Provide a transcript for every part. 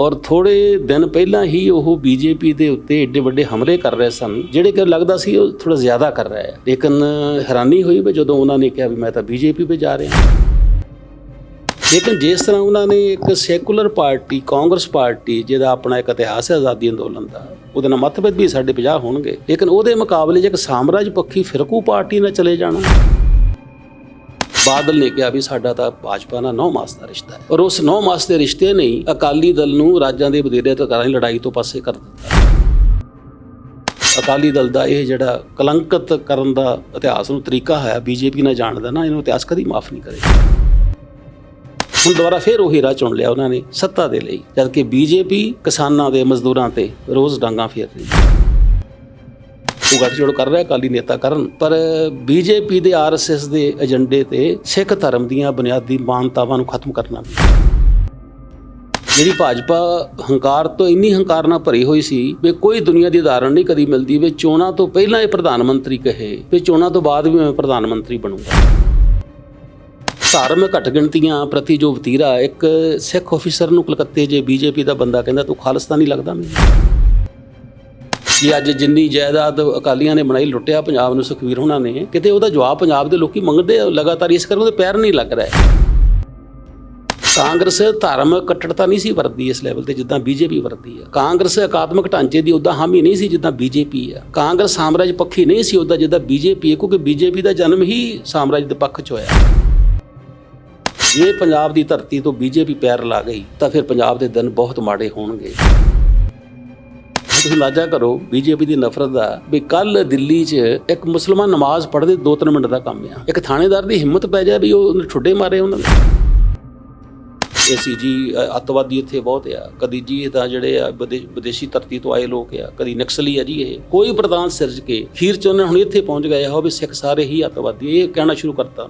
ਔਰ ਥੋੜੇ ਦਿਨ ਪਹਿਲਾਂ ਹੀ ਉਹ ਬੀਜੇਪੀ ਦੇ ਉੱਤੇ ਏਡੇ ਵੱਡੇ ਹਮਲੇ ਕਰ ਰਹੇ ਸਨ, ਜਿਹੜੇ ਕਿ ਲੱਗਦਾ ਸੀ ਉਹ ਥੋੜਾ ਜ਼ਿਆਦਾ ਕਰ ਰਿਹਾ ਹੈ ਲੇਕਿਨ ਹੈਰਾਨੀ ਹੋਈ ਵੀ ਜਦੋਂ ਉਹਨਾਂ ਨੇ ਕਿਹਾ ਵੀ ਮੈਂ ਤਾਂ ਬੀਜੇਪੀ 'ਤੇ ਜਾ ਰਿਹਾ। ਲੇਕਿਨ ਜਿਸ ਤਰ੍ਹਾਂ ਉਹਨਾਂ ਨੇ ਇੱਕ ਸੈਕੂਲਰ ਪਾਰਟੀ, ਕਾਂਗਰਸ ਪਾਰਟੀ, ਜਿਹਦਾ ਆਪਣਾ ਇੱਕ ਇਤਿਹਾਸ ਹੈ ਆਜ਼ਾਦੀ ਅੰਦੋਲਨ ਦਾ, ਉਹਦੇ ਨਾਲ ਮਤਭੇਦ ਵੀ ਸਾਡੇ 50 ਹੋਣਗੇ। ਲੇਕਿਨ ਉਹਦੇ ਮੁਕਾਬਲੇ 'ਚ ਇੱਕ ਸਾਮਰਾਜ ਪੱਖੀ ਫਿਰਕੂ ਪਾਰਟੀ ਨਾਲ ਚਲੇ ਜਾਣਾ। ਬਾਦਲ ਨੇ ਕਿਹਾ ਵੀ ਸਾਡਾ ਤਾਂ ਭਾਜਪਾ ਨਾਲ ਨੌ ਮਾਸ ਦਾ ਰਿਸ਼ਤਾ ਹੈ। ਔਰ ਉਸ ਨੌ ਮਾਸ ਦੇ ਰਿਸ਼ਤੇ ਨੇ ਅਕਾਲੀ ਦਲ ਨੂੰ ਰਾਜਾਂ ਦੇ ਵਧੇਰੇ ਅਧਿਕਾਰਾਂ ਦੀ ਲੜਾਈ ਤੋਂ ਪਾਸੇ ਕਰ ਦਿੱਤਾ। ਅਕਾਲੀ ਦਲ ਦਾ ਇਹ ਜਿਹੜਾ ਕਲੰਕਿਤ ਕਰਨ ਦਾ ਇਤਿਹਾਸ ਨੂੰ ਤਰੀਕਾ ਹੈ, ਬੀਜੇਪੀ ਨਾਲ ਜਾਣਦਾ ਨਾ ਇਹਨੂੰ ਇਤਿਹਾਸ ਕਦੀ ਮਾਫ ਨਹੀਂ ਕਰੇਗਾ। ਹੁਣ ਦੁਬਾਰਾ ਫੇਰ ਉਹੀ ਰਾਹ ਚੁਣ ਲਿਆ ਉਹਨਾਂ ਨੇ ਸੱਤਾ ਦੇ ਲਈ, ਜਦਕਿ ਬੀਜੇਪੀ ਕਿਸਾਨਾਂ ਦੇ ਮਜ਼ਦੂਰਾਂ ਤੇ ਰੋਜ਼ ਡਾਂਗਾ ਫੇਰ ਰਹੀ ਹੈ। ਉਹ ਗੱਠਜੋੜ ਕਰ ਰਿਹਾ ਅਕਾਲੀ ਨੇਤਾ ਕਰਨ, ਪਰ ਬੀਜੇਪੀ ਦੇ ਆਰਐਸਐਸ ਦੇ ਏਜੰਡੇ ਤੇ ਸਿੱਖ ਧਰਮ ਦੀਆਂ ਬੁਨਿਆਦੀ ਮਾਨਤਾਵਾਂ ਨੂੰ ਖਤਮ ਕਰਨਾ ਜਿਹੜੀ ਭਾਜਪਾ ਹੰਕਾਰ ਤੋਂ ਇੰਨੀ ਹੰਕਾਰ ਨਾਲ ਭਰੀ ਹੋਈ ਸੀ ਵੀ ਕੋਈ ਦੁਨੀਆ ਦੀ ਉਦਾਹਰਣ ਨਹੀਂ ਕਦੀ ਮਿਲਦੀ ਵੀ ਚੋਣਾਂ ਤੋਂ ਪਹਿਲਾਂ ਇਹ ਪ੍ਰਧਾਨ ਮੰਤਰੀ ਕਹੇ ਵੀ ਚੋਣਾਂ ਤੋਂ ਬਾਅਦ ਵੀ ਮੈਂ ਪ੍ਰਧਾਨ ਮੰਤਰੀ ਬਣੂੰਗਾ। ਧਾਰਮਿਕ ਘੱਟ ਗਿਣਤੀਆਂ ਪ੍ਰਤੀ ਜੋ ਵਤੀਰਾ ਇੱਕ ਸਿੱਖ ਅਫੀਸਰ ਨੂੰ ਕਲਕੱਤੇ ਜੇ ਬੀਜੇਪੀ ਦਾ ਬੰਦਾ ਕਹਿੰਦਾ ਤੂੰ ਖਾਲਿਸਤਾਨੀ ਲੱਗਦਾ ਮੈਨੂੰ। ਕਿ ਅੱਜ ਜਿੰਨੀ ਜਾਇਦਾਦ ਅਕਾਲੀਆਂ ਨੇ ਬਣਾਈ, ਲੁੱਟਿਆ ਪੰਜਾਬ ਨੂੰ ਸੁਖਵੀਰ ਹੋਣਾ ਨੇ, ਕਿਤੇ ਉਹਦਾ ਜਵਾਬ ਪੰਜਾਬ ਦੇ ਲੋਕੀ ਮੰਗਦੇ ਆ? ਲਗਾਤਾਰ ਇਸ ਕਰਕੇ ਉਹਦੇ ਪੈਰ ਨਹੀਂ ਲੱਗ ਰਿਹਾ। ਕਾਂਗਰਸ ਧਾਰਮਿਕ ਕੱਟੜਤਾ ਨਹੀਂ ਸੀ ਵਰਦੀ ਇਸ ਲੈਵਲ ਤੇ, ਜਿੱਦਾਂ ਬੀਜੇਪੀ ਵਰਦੀ ਹੈ ਕਾਂਗਰਸ ਅਕਾਦਮਿਕ ਢਾਂਚੇ ਦੀ ਉਦਾਂ ਹਾਮੀ ਨਹੀਂ ਸੀ ਜਿੱਦਾਂ ਬੀਜੇਪੀ ਹੈ ਕਾਂਗਰਸ ਸਾਮਰਾਜ ਪੱਖੀ ਨਹੀਂ ਸੀ ਉਦਾਂ ਜਿੱਦਾਂ ਬੀਜੇਪੀ ਹੈ ਕਿਉਂਕਿ ਬੀਜੇਪੀ ਦਾ ਜਨਮ ਹੀ ਸਾਮਰਾਜ ਦੇ ਪੱਖ 'ਚ ਹੋਇਆ। ਜੇ ਪੰਜਾਬ ਦੀ ਧਰਤੀ ਤੋਂ ਬੀਜੇਪੀ ਪੈਰ ਲਾ ਗਈ, ਤਾਂ ਫਿਰ ਪੰਜਾਬ ਦੇ ਦਿਨ ਬਹੁਤ ਮਾੜੇ ਹੋਣਗੇ। ਤੁਸੀਂ ਲਾਜਾ ਕਰੋ ਬੀਜੇਪੀ ਦੀ ਨਫ਼ਰਤ ਦਾ ਵੀ ਕੱਲ ਦਿੱਲੀ 'ਚ ਇੱਕ ਮੁਸਲਮਾਨ ਨਮਾਜ਼ ਪੜ੍ਹਦੇ 2-3 ਮਿੰਟ ਦਾ ਕੰਮ ਆ। ਇੱਕ ਥਾਣੇਦਾਰ ਦੀ ਹਿੰਮਤ ਪੈ ਜਾ ਵੀ ਉਹ ਉਹਨੇ ਠੁੱਡੇ ਮਾਰੇ ਉਹਨਾਂ ਨੇ। ਇਹ ਜੀ ਅ, ਅੱਤਵਾਦੀ ਇੱਥੇ ਬਹੁਤ ਆ। ਕਦੀ ਜੀ ਇਹਦਾ ਜਿਹੜੇ ਆ ਵਿਦੇ- ਵਿਦੇਸ਼ੀ ਧਰਤੀ ਤੋਂ ਆਏ ਲੋਕ ਆ ਕਦੀ ਨਕਸਲੀ ਆ ਜੀ ਇਹ। ਕੋਈ ਪ੍ਰਧਾਨ ਸਿਰਜ ਕੇ ਖੀਰ ਚ ਉਹਨੇ ਹੁਣ ਇੱਥੇ ਪਹੁੰਚ ਗਏ ਹੋ ਵੀ ਸਿੱਖ ਸਾਰੇ ਹੀ ਅੱਤਵਾਦੀ ਇਹ ਕਹਿਣਾ ਸ਼ੁਰੂ ਕਰਤਾ